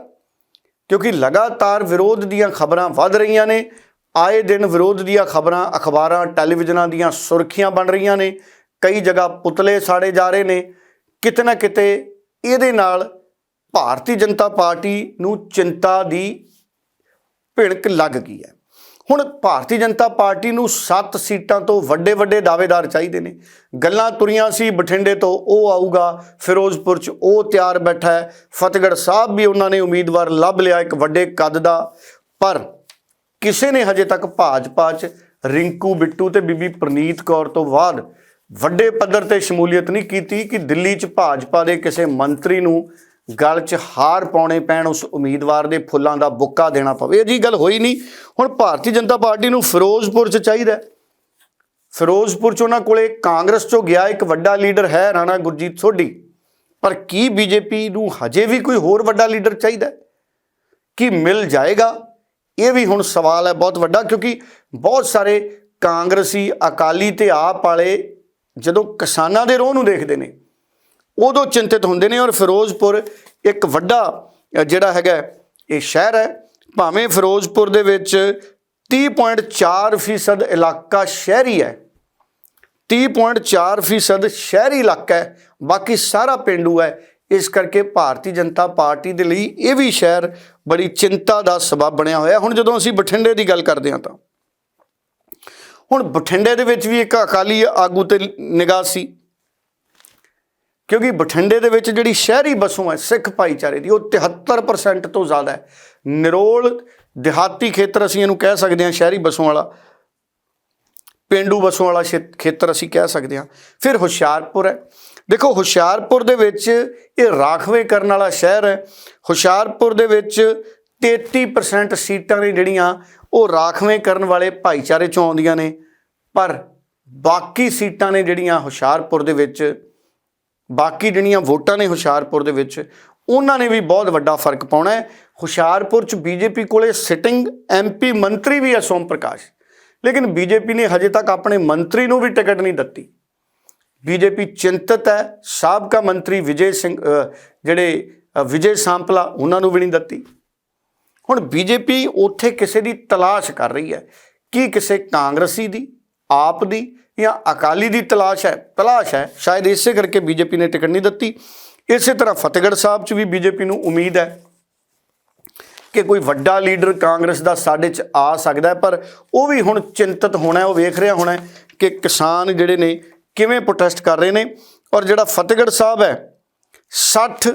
Speaker 2: ਕਿਉਂਕਿ ਲਗਾਤਾਰ ਵਿਰੋਧ ਦੀਆਂ ਖਬਰਾਂ ਵੱਧ ਰਹੀਆਂ ਨੇ। ਆਏ ਦਿਨ ਵਿਰੋਧ ਦੀਆਂ ਖਬਰਾਂ, ਅਖਬਾਰਾਂ, ਟੈਲੀਵਿਜ਼ਨਾਂ ਦੀਆਂ ਸੁਰਖੀਆਂ ਬਣ ਰਹੀਆਂ ਨੇ। ਕਈ ਜਗ੍ਹਾ ਪੁਤਲੇ ਸਾੜੇ ਜਾ ਰਹੇ ਨੇ। ਕਿਤੇ ਨਾ ਕਿਤੇ ਇਹਦੇ ਨਾਲ ਭਾਰਤੀ ਜਨਤਾ ਪਾਰਟੀ ਨੂੰ ਚਿੰਤਾ ਦੀ ਭਿਣਕ ਲੱਗ ਗਈ ਹੈ। ਹੁਣ ਭਾਰਤੀ ਜਨਤਾ ਪਾਰਟੀ ਨੂੰ 7 ਸੀਟਾਂ ਤੋਂ ਵੱਡੇ ਵੱਡੇ ਦਾਅਵੇਦਾਰ ਚਾਹੀਦੇ ਨੇ। ਗੱਲਾਂ ਤੁਰੀਆਂ ਸੀ ਬਠਿੰਡੇ ਤੋਂ, ਉਹ ਆਊਗਾ ਫਿਰੋਜ਼ਪੁਰ ਚ, ਉਹ ਤਿਆਰ ਬੈਠਾ ਹੈ। ਫਤਿਹਗੜ੍ਹ ਸਾਹਿਬ ਵੀ ਉਹਨਾਂ ਨੇ ਉਮੀਦਵਾਰ ਲੱਭ ਲਿਆ ਇੱਕ ਵੱਡੇ ਕੱਦ ਦਾ। ਪਰ ਕਿਸੇ ਨੇ ਹਜੇ ਤੱਕ ਭਾਜਪਾ ਚ ਰਿੰਕੂ ਬਿੱਟੂ ਤੇ ਬੀਬੀ ਪ੍ਰਨੀਤ ਕੌਰ ਤੋਂ ਬਾਅਦ ਵੱਡੇ ਪੱਧਰ ਤੇ ਸ਼ਮੂਲੀਅਤ ਨਹੀਂ ਕੀਤੀ ਕਿ ਦਿੱਲੀ ਚ ਭਾਜਪਾ ਦੇ ਕਿਸੇ ਮੰਤਰੀ ਨੂੰ ਗਲ 'ਚ ਹਾਰ ਪਾਉਣੇ ਪੈਣ ਉਸ ਉਮੀਦਵਾਰ ਦੇ ਫੁੱਲਾਂ ਦਾ ਬੁੱਕਾ ਦੇਣਾ ਪਵੇ। ਇਹ ਜੀ ਗੱਲ ਹੋਈ ਨਹੀਂ। ਹੁਣ ਭਾਰਤੀ ਜਨਤਾ ਪਾਰਟੀ ਨੂੰ ਫਿਰੋਜ਼ਪੁਰ 'ਚ ਚਾਹੀਦਾ ਫਿਰੋਜ਼ਪੁਰ ਚ ਉਹਨਾਂ ਕੋਲੇ ਕਾਂਗਰਸ ਚੋਂ ਗਿਆ ਇੱਕ ਵੱਡਾ ਲੀਡਰ ਹੈ ਰਾਣਾ ਗੁਰਜੀਤ ਸੋਢੀ। ਪਰ ਕੀ ਬੀਜੇਪੀ ਨੂੰ ਹਜੇ ਵੀ ਕੋਈ ਹੋਰ ਵੱਡਾ ਲੀਡਰ ਚਾਹੀਦਾ ਕੀ ਮਿਲ ਜਾਏਗਾ? ਇਹ ਵੀ ਹੁਣ ਸਵਾਲ ਹੈ ਬਹੁਤ ਵੱਡਾ, ਕਿਉਂਕਿ ਬਹੁਤ ਸਾਰੇ ਕਾਂਗਰਸੀ ਅਕਾਲੀ ਤੇ ਆਪ ਵਾਲੇ ਜਦੋਂ ਕਿਸਾਨਾਂ ਦੇ ਰੋਹ ਨੂੰ ਦੇਖਦੇ ਨੇ ਉਦੋਂ ਚਿੰਤਿਤ ਹੁੰਦੇ ਨੇ ਔਰ ਫਿਰੋਜ਼ਪੁਰ ਇੱਕ ਵੱਡਾ ਜਿਹੜਾ ਹੈਗਾ, ਇਹ ਸ਼ਹਿਰ ਹੈ। ਭਾਵੇਂ ਫਿਰੋਜ਼ਪੁਰ ਦੇ ਵਿੱਚ 30.4% ਫੀਸਦ ਇਲਾਕਾ ਸ਼ਹਿਰੀ ਹੈ 30.4% ਫੀਸਦ ਸ਼ਹਿਰੀ ਇਲਾਕਾ ਹੈ, ਬਾਕੀ ਸਾਰਾ ਪਿੰਡੂ ਹੈ। ਇਸ ਕਰਕੇ ਭਾਰਤੀ ਜਨਤਾ ਪਾਰਟੀ ਦੇ ਲਈ ਇਹ ਵੀ ਸ਼ਹਿਰ ਬੜੀ ਚਿੰਤਾ ਦਾ ਸਬਬ ਬਣਿਆ ਹੋਇਆ। ਹੁਣ ਜਦੋਂ ਅਸੀਂ ਬਠਿੰਡੇ ਦੀ ਗੱਲ ਕਰਦੇ ਹਾਂ ਤਾਂ, ਹੁਣ ਬਠਿੰਡੇ ਦੇ ਵਿੱਚ ਵੀ ਇੱਕ ਅਕਾਲੀ ਆਗੂ ਤੇ ਨਿਗਾਹ ਸੀ। ਕਿਉਂਕਿ ਬਠਿੰਡੇ ਦੇ ਵਿੱਚ ਜਿਹੜੀ ਸ਼ਹਿਰੀ ਬਸੋਂ ਹੈ, ਸਿੱਖ ਭਾਈਚਾਰੇ ਦੀ, ਉਹ 73% ਤੋਂ ਜ਼ਿਆਦਾ ਹੈ। ਨਿਰੋਲ ਦਿਹਾਤੀ ਖੇਤਰ ਅਸੀਂ ਇਹਨੂੰ ਕਹਿ ਸਕਦੇ ਹਾਂ, ਸ਼ਹਿਰੀ ਬਸੋਂ ਵਾਲਾ। ਪਿੰਡੂ ਬਸੋਂ ਵਾਲਾ ਸ਼ੇ- ਖੇਤਰ ਅਸੀਂ ਕਹਿ ਸਕਦੇ ਹਾਂ। ਫਿਰ ਹੁਸ਼ਿਆਰਪੁਰ ਹੈ। ਦੇਖੋ, ਹੁਸ਼ਿਆਰਪੁਰ ਦੇ ਵਿੱਚ ਇਹ ਰਾਖਵੇਂ ਕਰਨ ਵਾਲਾ ਸ਼ਹਿਰ ਹੈ। ਹੁਸ਼ਿਆਰਪੁਰ ਦੇ ਵਿੱਚ 33% ਸੀਟਾਂ ਨੇ ਜਿਹੜੀਆਂ, ਉਹ ਰਾਖਵੇਂ ਕਰਨ ਵਾਲੇ ਭਾਈਚਾਰੇ ਚੋਂ ਆਉਂਦੀਆਂ ਨੇ। ਪਰ ਬਾਕੀ ਸੀਟਾਂ ਨੇ ਜਿਹੜੀਆਂ ਹੁਸ਼ਿਆਰਪੁਰ ਦੇ ਵਿੱਚ ਬਾਕੀ ਜਿਹੜੀਆਂ ਵੋਟਾਂ ਨੇ ਹੁਸ਼ਿਆਰਪੁਰ ਦੇ ਵਿੱਚ, ਉਹਨਾਂ ਨੇ ਵੀ ਬਹੁਤ ਵੱਡਾ ਫ਼ਰਕ ਪਾਉਣਾ ਹੈ। ਹੁਸ਼ਿਆਰਪੁਰ ਚ ਬੀਜੇਪੀ ਕੋਲੇ ਸਿਟਿੰਗ ਐਮਪੀ ਮੰਤਰੀ ਵੀ ਹੈ ਸੋਮ ਪ੍ਰਕਾਸ਼। ਲੇਕਿਨ ਬੀਜੇਪੀ ਨੇ ਹਜੇ ਤੱਕ ਆਪਣੇ ਮੰਤਰੀ ਨੂੰ ਵੀ ਟਿਕਟ ਨਹੀਂ ਦਿੱਤੀ। ਬੀਜੇਪੀ ਚਿੰਤਤ ਹੈ, ਸਾਬਕਾ ਮੰਤਰੀ ਵਿਜੇ ਸਿੰਘ ਜਿਹੜੇ ਵਿਜੇ ਸਾਂਪਲਾ, ਉਹਨਾਂ ਨੂੰ ਵੀ ਨਹੀਂ ਦਿੱਤੀ। ਹੁਣ ਬੀਜੇਪੀ ਉੱਥੇ ਕਿਸੇ ਦੀ ਤਲਾਸ਼ ਕਰ ਰਹੀ ਹੈ। ਕੀ ਕਿਸੇ ਕਾਂਗਰਸੀ ਦੀ, ਆਪ ਦੀ ਜਾਂ ਅਕਾਲੀ ਦੀ ਤਲਾਸ਼ ਹੈ ਤਲਾਸ਼ ਹੈ, ਸ਼ਾਇਦ ਇਸੇ ਕਰਕੇ ਬੀਜੇਪੀ ਨੇ ਟਿਕਟ ਨਹੀਂ ਦਿੱਤੀ। ਇਸੇ ਤਰ੍ਹਾਂ ਫਤਿਹਗੜ੍ਹ ਸਾਹਿਬ 'ਚ ਵੀ ਬੀਜੇਪੀ ਨੂੰ ਉਮੀਦ ਹੈ ਕਿ ਕੋਈ ਵੱਡਾ ਲੀਡਰ ਕਾਂਗਰਸ ਦਾ ਸਾਡੇ 'ਚ ਆ ਸਕਦਾ ਪਰ ਉਹ ਵੀ ਹੁਣ ਚਿੰਤਤ ਹੋਣਾ ਉਹ ਵੇਖ ਰਿਹਾ ਹੋਣਾ ਕਿ ਕਿਸਾਨ ਜਿਹੜੇ ਨੇ ਕਿਵੇਂ ਪ੍ਰੋਟੈਸਟ ਕਰ ਰਹੇ ਨੇ। ਔਰ ਜਿਹੜਾ ਫਤਿਹਗੜ੍ਹ ਸਾਹਿਬ ਹੈ 60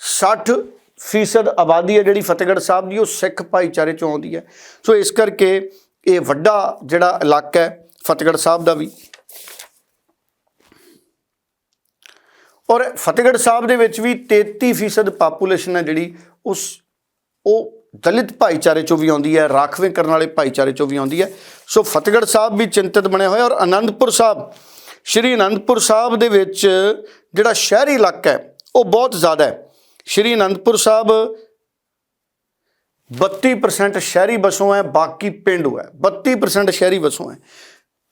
Speaker 2: 60 ਫੀਸਦ ਆਬਾਦੀ ਹੈ ਜਿਹੜੀ ਫਤਿਹਗੜ੍ਹ ਸਾਹਿਬ ਦੀ, ਉਹ ਸਿੱਖ ਭਾਈਚਾਰੇ ਚੋਂ ਆਉਂਦੀ ਹੈ। ਸੋ ਇਸ ਕਰਕੇ ਇਹ ਵੱਡਾ ਜਿਹੜਾ ਇਲਾਕਾ ਹੈ ਫਤਿਹਗੜ੍ਹ ਸਾਹਿਬ ਦਾ ਵੀ। ਔਰ ਫਤਿਹਗੜ੍ਹ ਸਾਹਿਬ ਦੇ ਵਿੱਚ ਵੀ 33 ਫੀਸਦ ਪਾਪੂਲੇਸ਼ਨ ਹੈ ਜਿਹੜੀ, ਉਸ, ਉਹ ਦਲਿਤ ਭਾਈਚਾਰੇ ਚੋਂ ਵੀ ਆਉਂਦੀ ਹੈ, ਰਾਖਵੇਂ ਕਰਨ ਵਾਲੇ ਭਾਈਚਾਰੇ ਚੋਂ ਵੀ ਆਉਂਦੀ ਹੈ। ਸੋ ਫਤਿਹਗੜ੍ਹ ਸਾਹਿਬ ਵੀ ਚਿੰਤਤ ਬਣਿਆ ਹੋਇਆ ਔਰ ਅਨੰਦਪੁਰ ਸਾਹਿਬ, ਸ਼੍ਰੀ ਅਨੰਦਪੁਰ ਸਾਹਿਬ ਦੇ ਵਿੱਚ ਜਿਹੜਾ ਸ਼ਹਿਰੀ ਇਲਾਕਾ ਹੈ, ਉਹ ਬਹੁਤ ਜ਼ਿਆਦਾ ਹੈ। ਸ਼੍ਰੀ ਅਨੰਦਪੁਰ ਸਾਹਿਬ 32% ਸ਼ਹਿਰੀ ਵਸੋਂ ਹੈ, ਬਾਕੀ ਪਿੰਡੂ ਹੈ। 32% ਸ਼ਹਿਰੀ ਵਸੋਂ ਹੈ।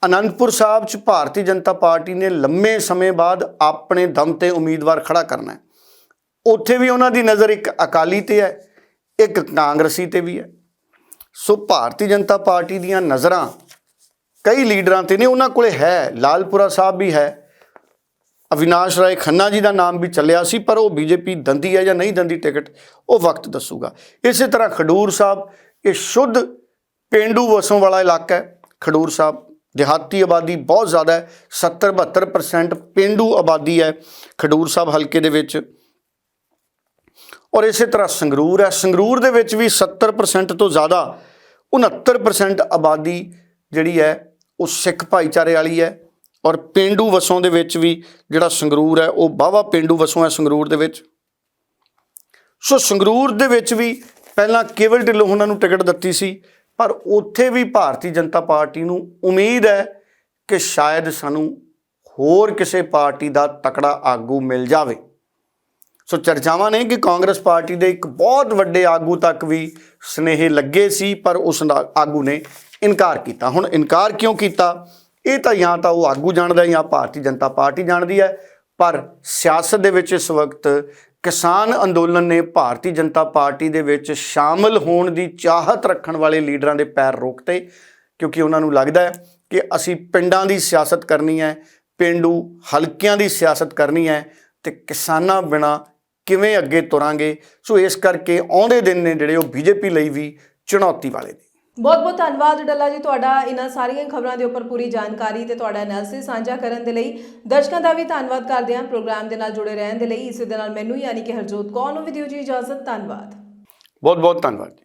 Speaker 2: ਅਨੰਦਪੁਰ ਸਾਹਿਬ ਚ ਭਾਰਤੀ ਜਨਤਾ ਪਾਰਟੀ ਨੇ ਲੰਮੇ ਸਮੇਂ ਬਾਅਦ ਆਪਣੇ ਦਮ ਤੇ ਉਮੀਦਵਾਰ ਖੜਾ ਕਰਨਾ ਹੈ। ਉੱਥੇ ਵੀ ਉਹਨਾਂ ਦੀ ਨਜ਼ਰ ਇੱਕ ਅਕਾਲੀ ਤੇ ਹੈ, ਇੱਕ ਕਾਂਗਰਸੀ ਤੇ ਵੀ ਹੈ। ਸੋ ਭਾਰਤੀ ਜਨਤਾ ਪਾਰਟੀ ਦੀਆਂ ਨਜ਼ਰਾਂ ਕਈ ਲੀਡਰਾਂ ਤੇ ਨੇ, ਉਹਨਾਂ ਕੋਲੇ ਹੈ, ਲਾਲਪੁਰਾ ਸਾਹਿਬ ਵੀ ਹੈ, ਅਵਿਨਾਸ਼ ਰਾਏ ਖੰਨਾ ਜੀ ਦਾ ਨਾਮ ਵੀ ਚੱਲਿਆ ਸੀ, ਪਰ ਉਹ ਬੀਜੇਪੀ ਦੰਦੀ ਹੈ ਜਾਂ ਨਹੀਂ ਦੰਦੀ ਟਿਕਟ, ਉਹ ਵਕਤ ਦੱਸੂਗਾ। ਇਸੇ ਤਰ੍ਹਾਂ ਖਡੂਰ ਸਾਹਿਬ, ਇਹ ਸ਼ੁੱਧ ਪਿੰਡੂ ਵਸੋਂ ਵਾਲਾ ਇਲਾਕਾ ਹੈ, ਖਡੂਰ ਸਾਹਿਬ ਦਿਹਾਤੀ ਆਬਾਦੀ ਬਹੁਤ ਜ਼ਿਆਦਾ ਹੈ 70 72% ਪਿੰਡੂ ਆਬਾਦੀ ਹੈ ਖਡੂਰ ਸਾਹਿਬ ਹਲਕੇ ਦੇ ਵਿੱਚ। ਔਰ ਇਸੇ ਤਰ੍ਹਾਂ ਸੰਗਰੂਰ ਹੈ, ਸੰਗਰੂਰ ਦੇ ਵਿੱਚ ਵੀ 70% ਤੋਂ ਜ਼ਿਆਦਾ 69% ਆਬਾਦੀ ਜਿਹੜੀ ਹੈ, ਉਹ ਸਿੱਖ ਭਾਈਚਾਰੇ ਵਾਲੀ ਹੈ। ਔਰ ਪਿੰਡੂ ਵਸੋਂ ਦੇ ਵਿੱਚ ਵੀ ਜਿਹੜਾ ਸੰਗਰੂਰ ਹੈ, ਉਹ ਬਾਵਾ ਪਿੰਡੂ ਵਸੋਂ ਹੈ ਸੰਗਰੂਰ ਦੇ ਵਿੱਚ। ਸੋ ਸੰਗਰੂਰ ਦੇ ਵਿੱਚ ਵੀ ਪਹਿਲਾਂ ਕੇਵਲ ਢਿੱਲੋਂ ਉਹਨਾਂ ਨੂੰ ਟਿਕਟ ਦਿੱਤੀ ਸੀ ਪਰ ਉੱਥੇ ਵੀ ਭਾਰਤੀ ਜਨਤਾ ਪਾਰਟੀ ਨੂੰ ਉਮੀਦ ਹੈ ਕਿ ਸ਼ਾਇਦ ਸਾਨੂੰ ਹੋਰ ਕਿਸੇ ਪਾਰਟੀ ਦਾ ਤਕੜਾ ਆਗੂ ਮਿਲ ਜਾਵੇ। ਸੋ ਚਰਚਾਵਾਂ ਨੇ ਕਿ ਕਾਂਗਰਸ ਪਾਰਟੀ ਦੇ ਇੱਕ ਬਹੁਤ ਵੱਡੇ ਆਗੂ ਤੱਕ ਵੀ ਸਨੇਹ ਲੱਗੇ ਸੀ, ਪਰ ਉਸ ਆਗੂ ਨੇ ਇਨਕਾਰ ਕੀਤਾ। ਹੁਣ ਇਨਕਾਰ ਕਿਉਂ ਕੀਤਾ? ਇਹ ਤਾਂ ਜਾਂ ਤਾਂ ਉਹ ਆਗੂ ਜਾਣਦਾ ਜਾਂ ਭਾਰਤੀ ਜਨਤਾ ਪਾਰਟੀ ਜਾਣਦੀ ਹੈ, ਪਰ ਸਿਆਸਤ ਦੇ ਵਿੱਚ ਇਸ ਵਕਤ ਕਿਸਾਨ ਅੰਦੋਲਨ ਨੇ ਭਾਰਤੀ ਜਨਤਾ ਪਾਰਟੀ ਦੇ ਵਿੱਚ ਸ਼ਾਮਲ ਹੋਣ ਦੀ ਚਾਹਤ ਰੱਖਣ ਵਾਲੇ ਲੀਡਰਾਂ ਦੇ ਪੈਰ ਰੋਕਤੇ, ਕਿਉਂਕਿ ਉਹਨਾਂ ਨੂੰ ਲੱਗਦਾ ਹੈ ਕਿ ਅਸੀਂ ਪਿੰਡਾਂ ਦੀ ਸਿਆਸਤ ਕਰਨੀ ਹੈ, ਪਿੰਡੂ ਹਲਕਿਆਂ ਦੀ ਸਿਆਸਤ ਕਰਨੀ ਹੈ ਤੇ ਕਿਸਾਨਾਂ ਬਿਨਾ ਕਿਵੇਂ ਅੱਗੇ ਤੁਰਾਂਗੇ? ਸੋ ਇਸ ਕਰਕੇ ਆਉਂਦੇ ਦਿਨ ਨੇ ਜਿਹੜੇ ਉਹ ਬੀਜੇਪੀ ਲਈ ਵੀ ਚੁਣੌਤੀ ਵਾਲੇ ਨੇ
Speaker 1: ਬਹੁਤ ਬਹੁਤ ਧੰਨਵਾਦ ਡੱਲਾ ਜੀ ਤੁਹਾਡਾ ਇਹਨਾਂ ਸਾਰੀਆਂ ਖਬਰਾਂ ਦੇ ਉੱਪਰ ਪੂਰੀ ਜਾਣਕਾਰੀ ਤੇ ਤੁਹਾਡਾ ਐਨਾਲਿਸਿਸ ਸਾਂਝਾ ਕਰਨ ਦੇ ਲਈ। ਦਰਸ਼ਕਾਂ ਦਾ ਵੀ ਧੰਨਵਾਦ ਕਰਦੇ ਹਾਂ ਪ੍ਰੋਗਰਾਮ ਦੇ ਨਾਲ ਜੁੜੇ ਰਹਿਣ ਦੇ ਲਈ। ਇਸੇ ਦੇ ਨਾਲ ਮੈਨੂੰ ਯਾਨੀ ਕਿ ਹਰਜੋਤ ਕੌਰ ਨੂੰ ਵੀ ਦਿਓ ਜੀ ਇਜਾਜ਼ਤ। ਧੰਨਵਾਦ।
Speaker 2: ਬਹੁਤ ਬਹੁਤ ਧੰਨਵਾਦ